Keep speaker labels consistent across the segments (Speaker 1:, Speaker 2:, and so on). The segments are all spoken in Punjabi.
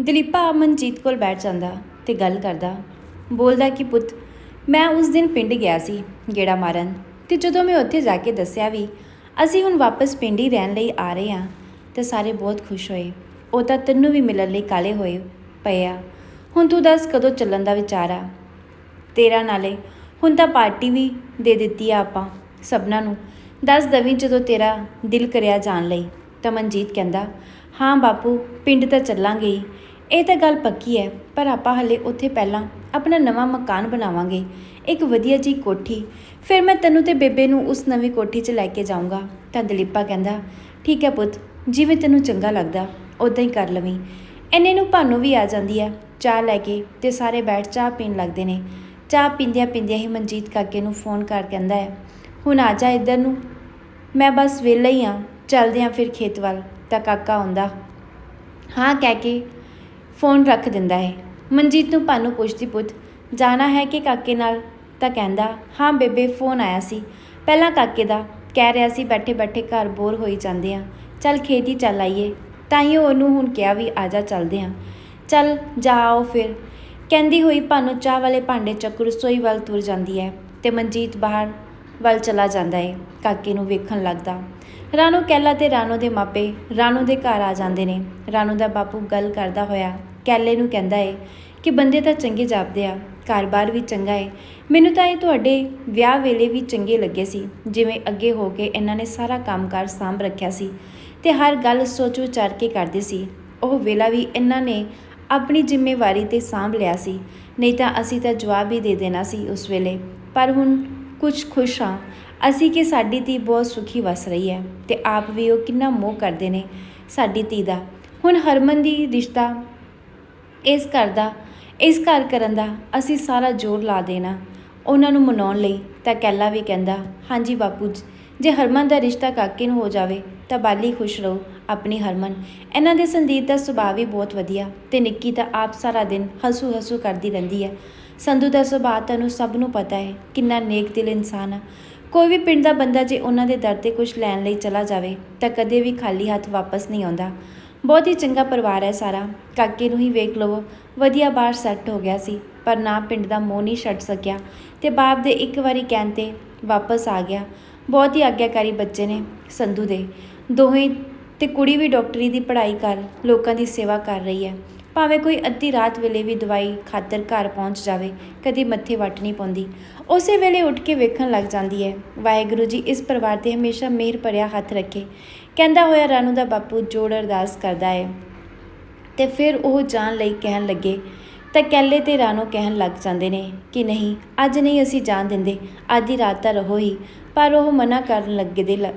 Speaker 1: ਦਲੀਪਾ ਮਨਜੀਤ ਕੋਲ ਬੈਠ ਜਾਂਦਾ ਤੇ ਗੱਲ ਕਰਦਾ, ਬੋਲਦਾ ਕਿ ਪੁੱਤ, ਮੈਂ ਉਸ ਦਿਨ ਪਿੰਡ ਗਿਆ ਸੀ ਗੇੜਾ ਮਾਰਨ ਤੇ ਜਦੋਂ ਮੈਂ ਉੱਥੇ ਜਾ ਕੇ ਦੱਸਿਆ ਵੀ ਅਸੀਂ ਹੁਣ ਵਾਪਸ ਪਿੰਡ ਹੀ ਰਹਿਣ ਲਈ ਆ ਰਹੇ ਹਾਂ ਤੇ ਸਾਰੇ ਬਹੁਤ ਖੁਸ਼ ਹੋਏ। ਉਹ ਤਾਂ ਤੈਨੂੰ ਵੀ ਮਿਲਣ ਲਈ ਕਾਲੇ ਹੋਏ ਪਏ ਆ। ਹੁਣ ਤੂੰ ਦੱਸ ਕਦੋਂ ਚੱਲਣ ਦਾ ਵਿਚਾਰ ਆ? ਤੇਰਾ ਨਾਲੇ ਹੁਣ ਤਾਂ ਪਾਰਟੀ ਵੀ ਦੇ ਦਿੱਤੀ ਆ ਆਪਾਂ ਸਭਨਾਂ ਨੂੰ। ਦੱਸ ਦਵੀਂ ਜਦੋਂ ਤੇਰਾ ਦਿਲ ਕਰਿਆ ਜਾਣ ਲਈ ਤਾਂ ਮਨਜੀਤ ਕਹਿੰਦਾ, ਹਾਂ ਬਾਪੂ, ਪਿੰਡ ਤਾਂ ਚੱਲਾਂਗੇ ਇਹ ਤਾਂ ਗੱਲ ਪੱਕੀ ਹੈ, ਪਰ ਆਪਾਂ ਹਲੇ ਉੱਥੇ ਪਹਿਲਾਂ ਆਪਣਾ ਨਵਾਂ ਮਕਾਨ ਬਣਾਵਾਂਗੇ, ਇੱਕ ਵਧੀਆ ਜੀ ਕੋਠੀ। ਫਿਰ ਮੈਂ ਤੈਨੂੰ ਤੇ ਬੇਬੇ ਨੂੰ ਉਸ ਨਵੀਂ ਕੋਠੀ 'ਚ ਲੈ ਕੇ ਜਾਊਂਗਾ, ਤਾਂ ਦਲੀਪਾ ਕਹਿੰਦਾ, ਠੀਕ ਹੈ ਪੁੱਤ, ਜਿਵੇਂ ਤੈਨੂੰ ਚੰਗਾ ਲੱਗਦਾ ਉਦਾਂ ਹੀ ਕਰ ਲਵੀਂ। ਇੰਨੇ ਨੂੰ ਭਾਨੂ ਵੀ ਆ ਜਾਂਦੀ ਹੈ, ਚਾਹ ਲੈ ਕੇ ਤੇ ਸਾਰੇ ਬੈਠ ਚਾਹ ਪੀਣ ਲੱਗਦੇ ਨੇ। ਚਾਹ ਪੀਂਦਿਆਂ ਪੀਂਦਿਆਂ ਹੀ ਮਨਜੀਤ ਕਾਕੇ ਨੂੰ ਫੋਨ ਕਰ ਕਹਿੰਦਾ ਹੈ, ਹੁਣ ਆ ਜਾ ਇੱਧਰ ਨੂੰ। ਮੈਂ ਬਸ ਵਿਹਲਾ ਹੀ ਆ ਚੱਲਦੇ ਆ ਫਿਰ ਖੇਤ ਵੱਲ। ਤਾਂ ਕਾਕਾ ਆਉਂਦਾ, ਹਾਂ ਕਹਿ ਕੇ ਫੋਨ ਰੱਖ ਦਿੰਦਾ ਹੈ। ਮਨਜੀਤ ਨੂੰ ਭਾਨੂ ਪੁੱਛਦੀ ਪੁੱਤ, ਜਾਣਾ ਹੈ ਕਿ ਕਾਕੇ ਨਾਲ? ਤਾਂ ਕਹਿੰਦਾ, ਹਾਂ ਬੇਬੇ, ਫੋਨ ਆਇਆ ਸੀ। ਪਹਿਲਾਂ ਕਾਕੇ ਦਾ ਕਹਿ ਰਿਹਾ ਸੀ ਬੈਠੇ ਬੈਠੇ ਘਰ ਬੋਰ ਹੋਈ ਜਾਂਦੇ ਆ। ਚੱਲ ਖੇਤੀ ਚੱਲ ਆਈਏ। ਤਾਂ ਹੀ ਉਹਨੂੰ ਹੁਣ ਕਿਹਾ ਵੀ ਆ ਜਾ ਚੱਲਦੇ ਆ। ਚੱਲ ਜਾਓ ਫਿਰ। ਕਹਿੰਦੀ ਹੋਈ ਭਾਨੂ ਚਾਹ ਵਾਲੇ ਭਾਂਡੇ ਚੱਕ, ਰਸੋਈ ਵੱਲ ਤੁਰ ਜਾਂਦੀ ਹੈ ਤੇ ਮਨਜੀਤ ਬਾਹਰ ਵੱਲ ਚਲਾ ਜਾਂਦਾ ਹੈ। ਕਾਕੇ ਨੂੰ ਵੇਖਣ ਲੱਗਦਾ। ਰਾਣੋ ਕੈਲਾ ਤੇ ਰਾਣੋ ਦੇ ਮਾਪੇ ਰਾਣੋ ਦੇ ਘਰ ਆ ਜਾਂਦੇ ਨੇ। ਰਾਣੋ ਦਾ ਬਾਪੂ ਗੱਲ ਕਰਦਾ ਹੋਇਆ ਕੈਲੇ ਨੂੰ ਕਹਿੰਦਾ ਏ ਕਿ ਬੰਦੇ ਤਾਂ ਚੰਗੇ ਜਾਪਦੇ ਆ, ਘਰ-ਬਾਰ ਵੀ ਚੰਗਾ ਏ। ਮੈਨੂੰ ਤਾਂ ਇਹ ਤੁਹਾਡੇ ਵਿਆਹ ਵੇਲੇ ਵੀ ਚੰਗੇ ਲੱਗੇ ਸੀ, ਜਿਵੇਂ ਅੱਗੇ ਹੋ ਕੇ ਇਹਨਾਂ ਨੇ ਸਾਰਾ ਕੰਮਕਾਰ ਸਾਂਭ ਰੱਖਿਆ ਸੀ ਤੇ ਹਰ ਗੱਲ ਸੋਚ ਵਿਚਾਰ ਕੇ ਕਰਦੇ ਸੀ। ਉਹ ਵੇਲਾ ਵੀ ਇਹਨਾਂ ਨੇ ਆਪਣੀ ਜ਼ਿੰਮੇਵਾਰੀ ਤੇ ਸਾਂਭ ਲਿਆ ਸੀ, ਨਹੀਂ ਤਾਂ ਅਸੀਂ ਤਾਂ ਜਵਾਬ ਹੀ ਦੇ ਦੇਣਾ ਸੀ ਉਸ ਵੇਲੇ। ਪਰ ਹੁਣ ਕੁਝ ਖੁਸ਼ ਹਾਂ ਅਸੀਂ ਕਿ ਸਾਡੀ ਧੀ ਬਹੁਤ ਸੁਖੀ ਵਸ ਰਹੀ ਹੈ ਤੇ ਆਪ ਵੀ ਉਹ ਕਿੰਨਾ ਮੋਹ ਕਰਦੇ ਨੇ ਸਾਡੀ ਧੀ ਦਾ। ਹੁਣ ਹਰਮਨ ਦੀ ਰਿਸ਼ਤਾ ਇਸ ਘਰ ਦਾ ਇਸ ਘਰ ਕਰਨ ਦਾ ਅਸੀਂ ਸਾਰਾ ਜ਼ੋਰ ਲਾ ਦੇਣਾ। ਉਹਨਾਂ ਨੂੰ ਮਨਾਉਣ ਲਈ ਤਾਂ ਕੈਲਾ ਵੀ ਕਹਿੰਦਾ ਹਾਂਜੀ ਬਾਪੂ ਜੀ, ਜੇ ਹਰਮਨ ਦਾ ਰਿਸ਼ਤਾ ਕਾਕੇ ਨੂੰ ਹੋ ਜਾਵੇ ਤਾਂ ਬਾਲੀ ਖੁਸ਼ ਰਹੋ ਆਪਣੀ ਹਰਮਨ। ਇਹਨਾਂ ਦੇ ਸੰਦੀਪ ਦਾ ਸੁਭਾਅ ਵੀ ਬਹੁਤ ਵਧੀਆ ਤੇ ਨਿੱਕੀ ਤਾਂ ਆਪ ਸਾਰਾ ਦਿਨ ਹਸੂ ਹਸੂ ਕਰਦੀ ਰਹਿੰਦੀ ਹੈ। ਸੰਧੂ ਦਾ ਸੁਭਾਅ ਤੁਹਾਨੂੰ ਸਭ ਨੂੰ ਪਤਾ ਹੈ ਕਿੰਨਾ ਨੇਕ ਦਿਲ ਇਨਸਾਨ ਆ। ਕੋਈ ਵੀ ਪਿੰਡ ਦਾ ਬੰਦਾ ਜੇ ਉਹਨਾਂ ਦੇ ਦਰ ਤੇ ਕੁਝ ਲੈਣ ਲਈ ਚਲਾ ਜਾਵੇ, ਤਾਂ ਕਦੇ ਵੀ ਖਾਲੀ ਹੱਥ ਵਾਪਸ ਨਹੀਂ ਆਉਂਦਾ। ਬਹੁਤ ਹੀ ਚੰਗਾ ਪਰਿਵਾਰ ਹੈ ਸਾਰਾ। ਕਾਕੇ ਨੂੰ ਹੀ ਵੇਖ ਲਵੋ, ਵਧੀਆ ਬਾਹਰ ਸੈੱਟ ਹੋ ਗਿਆ ਸੀ, ਪਰ ਨਾ ਪਿੰਡ ਦਾ ਮੋਹ ਨਹੀਂ ਛੱਡ ਸਕਿਆ ਤੇ ਬਾਪ ਦੇ ਇੱਕ ਵਾਰੀ ਕਹਿਣ ਤੇ ਵਾਪਸ ਆ ਗਿਆ। ਬਹੁਤ ਹੀ ਆਗਿਆਕਾਰੀ ਬੱਚੇ ਨੇ ਸੰਧੂ ਦੇ। ਦੋਹੇ ਤੇ ਕੁੜੀ ਵੀ ਡਾਕਟਰੀ ਦੀ ਪੜ੍ਹਾਈ ਕਰ, ਲੋਕਾਂ ਦੀ ਸੇਵਾ ਕਰ ਰਹੀ ਹੈ। ਭਾਵੇਂ ਕੋਈ ਅੱਧੀ ਰਾਤ ਵੇਲੇ ਵੀ ਦਵਾਈ ਖਾਤਰ ਘਰ ਪਹੁੰਚ ਜਾਵੇ, ਕਦੀ ਮੱਥੇ ਵੱਟ ਨਹੀਂ ਪਾਉਂਦੀ। ਉਸੇ ਵੇਲੇ ਉੱਠ ਕੇ ਵੇਖਣ ਲੱਗ ਜਾਂਦੀ ਹੈ, ਵਾਹਿਗੁਰੂ ਜੀ ਇਸ ਪਰਿਵਾਰ ਤੇ ਹਮੇਸ਼ਾ ਮਿਹਰ ਭਰਿਆ ਹੱਥ ਰੱਖੇ। ਕਹਿੰਦਾ ਹੋਇਆ ਰਾਨੂ ਦਾ ਬਾਪੂ ਜੋੜ ਅਰਦਾਸ ਕਰਦਾ ਹੈ। ਤੇ ਫਿਰ ਉਹ ਜਾਣ ਲਈ ਕਹਿਣ ਲੱਗੇ, ਤਾਂ ਕੈਲੇ ਤੇ ਰਾਣੋ ਕਹਿਣ ਲੱਗ ਜਾਂਦੇ ਨੇ ਕਿ ਨਹੀਂ, ਅੱਜ ਨਹੀਂ ਅਸੀਂ ਜਾਣ ਦਿੰਦੇ ਆधी ਰਾਤ ਤਾਂ ਰਹੋ ਹੀ, ਪਰ ਉਹ ਮਨਾ ਕਰਨ ਲੱਗੇ ਦੇ ਲ-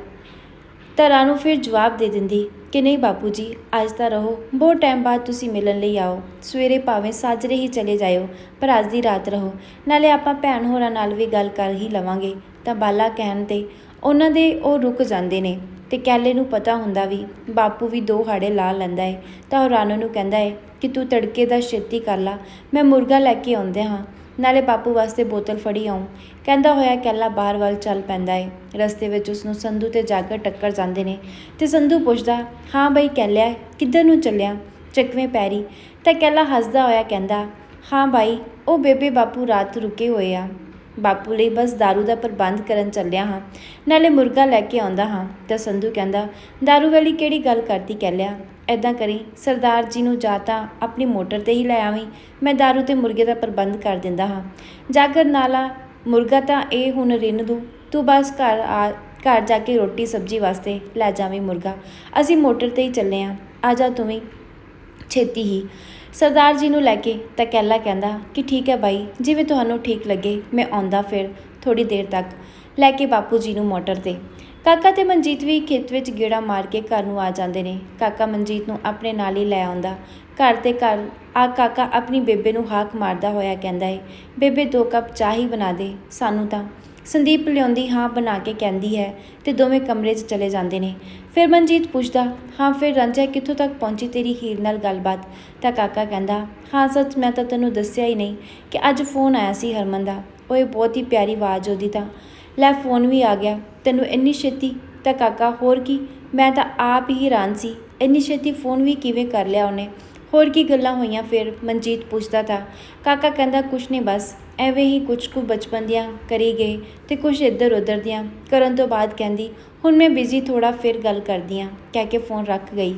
Speaker 1: ਤਾਂ ਰਾਣੋ ਫਿਰ ਜਵਾਬ ਦੇ ਦਿੰਦੀ ਕਿ ਨਹੀਂ ਬਾਪੂ ਜੀ, ਅੱਜ ਤਾਂ ਰਹੋ। ਬਹੁਤ ਟਾਈਮ ਬਾਅਦ ਤੁਸੀਂ ਮਿਲਣ ਲਈ ਆਓ। ਸਵੇਰੇ ਭਾਵੇਂ ਸਾਜਰੇ ਹੀ ਚਲੇ ਜਾਇਓ, ਪਰ ਅੱਜ ਦੀ ਰਾਤ ਰਹੋ। ਨਾਲੇ ਆਪਾਂ ਭੈਣ ਹੋਰਾਂ ਨਾਲ ਵੀ ਗੱਲ ਕਰ ਹੀ ਲਵਾਂਗੇ। ਤਾਂ ਬਾਲਾ ਕਹਿਣ ਤੇ ਉਹਨਾਂ ਦੇ ਉਹ ਰੁਕ ਜਾਂਦੇ ਨੇ ਤੇ ਕੈਲੇ ਨੂੰ ਪਤਾ ਹੁੰਦਾ ਵੀ ਬਾਪੂ ਵੀ ਦੋ ਹਾੜੇ ਲਾ ਲੈਂਦਾ ਹੈ ਤਾਂ ਉਹ ਰਾਣੋ ਨੂੰ ਕਹਿੰਦਾ ਹੈ ਕਿ ਤੂੰ ਤੜਕੇ ਦਾ ਛੇਤੀ ਕਰ ਲਾ। ਮੈਂ ਮੁਰਗਾ ਲੈ ਕੇ ਆਉਂਦੇ ਹਾਂ। ਨਾਲੇ ਬਾਪੂ ਵਾਸਤੇ ਬੋਤਲ ਫੜੀ ਆਉਂ ਕਹਿੰਦਾ ਹੋਇਆ ਕੈਲਾ ਬਾਹਰ ਵੱਲ ਚੱਲ ਪੈਂਦਾ ਹੈ ਰਸਤੇ ਵਿੱਚ ਉਸ ਨੂੰ ਸੰਧੂ ਤੇ ਜਾਗਰ ਟੱਕਰ ਜਾਂਦੇ ਨੇ ਤੇ ਸੰਧੂ ਪੁੱਛਦਾ ਹਾਂ ਬਈ ਕੈਲਿਆ ਕਿੱਧਰ ਨੂੰ ਚੱਲਿਆ ਚੱਕਵੇਂ ਪੈਰੀ ਤਾਂ ਕੈਲਾ ਹੱਸਦਾ ਹੋਇਆ ਕਹਿੰਦਾ ਹਾਂ ਬਾਈ ਉਹ ਬੇਬੇ ਬਾਪੂ ਰਾਤ ਰੁਕੇ ਹੋਏ ਆ ਬਾਪੂ ਲਈ ਬਸ दारू ਦਾ ਪ੍ਰਬੰਧ ਕਰਨ ਚੱਲਿਆ ਹਾਂ ਨਾਲੇ ਮੁਰਗਾ ਲੈ ਕੇ ਆਉਂਦਾ ਹਾਂ ਤਾਂ ਸੰਧੂ ਕਹਿੰਦਾ दारू ਵਾਲੀ ਕਿਹੜੀ ਗੱਲ ਕਰਦੀ ਕਹਿ ਲਿਆ ਇੱਦਾਂ ਕਰੀ, ਸਰਦਾਰ ਜੀ ਨੂੰ ਜਾਂ ਤਾਂ ਆਪਣੀ ਮੋਟਰ ਤੇ ਹੀ ਲੈ ਆਵੀਂ, ਮੈਂ ਦਾਰੂ ਤੇ ਮੁਰਗੇ ਦਾ ਪ੍ਰਬੰਧ ਕਰ ਦਿੰਦਾ ਹਾਂ। ਜਾਗਰ ਨਾਲਾ, ਮੁਰਗਾ ਤਾਂ ਇਹ ਹੁਣ ਰਿੰਨ ਦੂੰ, ਤੂੰ ਬਸ ਘਰ ਆ, ਘਰ ਜਾ ਕੇ ਰੋਟੀ ਸਬਜ਼ੀ ਵਾਸਤੇ ਲੈ ਜਾਵੀਂ ਮੁਰਗਾ। ਅਸੀਂ ਮੋਟਰ ਤੇ ਹੀ ਚੱਲੇ ਆਂ, ਆ ਜਾ ਤੂੰ ਵੀ। ਛੇਤੀ ਹੀ ਸਰਦਾਰ ਜੀ ਨੂੰ ਲੈ ਕੇ ਤਾਂ ਕੈਲਾ ਕਹਿੰਦਾ, ਕਿ ਠੀਕ ਹੈ ਬਾਈ, ਜਿਵੇਂ ਤੁਹਾਨੂੰ ਠੀਕ ਲੱਗੇ, ਮੈਂ ਆਉਂਦਾ ਫਿਰ ਥੋੜੀ ਦੇਰ ਤੱਕ। ਲੈ ਕੇ ਬਾਪੂ ਜੀ ਨੂੰ ਮੋਟਰ ਤੇ। ਕਾਕਾ ਤੇ ਮਨਜੀਤ ਵੀ ਖੇਤ ਵਿੱਚ ਗੇੜਾ ਮਾਰ ਕੇ ਘਰ ਨੂੰ ਆ ਜਾਂਦੇ ਨੇ। ਕਾਕਾ ਮਨਜੀਤ ਨੂੰ ਆਪਣੇ ਨਾਲ ਹੀ ਲੈ ਆਉਂਦਾ। ਘਰ ਤੇ ਘਰ ਆ ਕਾਕਾ ਆਪਣੀ ਬੇਬੇ ਨੂੰ ਹਾਕ ਮਾਰਦਾ ਹੋਇਆ ਕਹਿੰਦਾ ਏ, ਬੇਬੇ, ਦੋ ਕੱਪ ਚਾਹ ਹੀ ਬਣਾ ਦੇ, ਸਾਨੂੰ ਤਾਂ। ਸੰਦੀਪ ਲਿਆਉਂਦੀ ਹਾਂ ਬਣਾ ਕੇ ਕਹਿੰਦੀ ਹੈ ਤੇ ਦੋਵੇਂ ਕਮਰੇ 'ਚ ਚਲੇ ਜਾਂਦੇ ਨੇ। ਫਿਰ ਮਨਜੀਤ ਪੁੱਛਦਾ, ਹਾਂ, ਫਿਰ ਰੰਜਾ ਕਿੱਥੋਂ ਤੱਕ ਪਹੁੰਚੀ ਤੇਰੀ ਹੀਰ ਨਾਲ ਗੱਲਬਾਤ? ਤਾਂ ਕਾਕਾ ਕਹਿੰਦਾ, ਹਾਂ, ਸੱਚ ਮੈਂ ਤਾਂ ਤੈਨੂੰ ਦੱਸਿਆ ਹੀ ਨਹੀਂ ਕਿ ਅੱਜ ਫੋਨ ਆਇਆ ਸੀ ਹਰਮਨ ਦਾ। ਓਏ, ਬਹੁਤ ਹੀ ਪਿਆਰੀ ਆਵਾਜ਼ ਉਹਦੀ ਤਾਂ। ਲੈ, ਫੋਨ ਵੀ ਆ ਗਿਆ। ਤੈਨੂੰ ਇੰਨੀ ਛੇਤੀ? ਤਾਂ ਕਾਕਾ, ਹੋਰ ਕੀ? ਮੈਂ ਤਾਂ ਆਪ ਹੀ ਹੈਰਾਨ ਸੀ। ਇੰਨੀ ਛੇਤੀ ਫੋਨ ਵੀ ਕਿਵੇਂ ਕਰ ਲਿਆ ਉਹਨੇ? ਹੋਰ ਕੀ ਗੱਲਾਂ ਹੋਈਆਂ ਫਿਰ? ਮਨਜੀਤ ਪੁੱਛਦਾ ਤਾਂ। ਕਾਕਾ ਕਹਿੰਦਾ, ਕੁਛ ਨਹੀਂ, ਬਸ। ਐਵੇਂ ਹੀ ਕੁਛ ਕੁ ਬਚਪਨ ਦੀਆਂ ਕਰੀ ਗਏ ਤੇ ਕੁਛ ਇੱਧਰ ਉੱਧਰ ਦੀਆਂ। ਕਰਨ ਤੋਂ ਬਾਅਦ ਕਹਿੰਦੀ, ਹੁਣ ਮੈਂ ਬਿਜ਼ੀ ਥੋੜਾ ਫਿਰ ਗੱਲ ਕਰਦੀ ਆ। ਕਹਿ ਕੇ ਫੋਨ ਰੱਖ ਗਈ।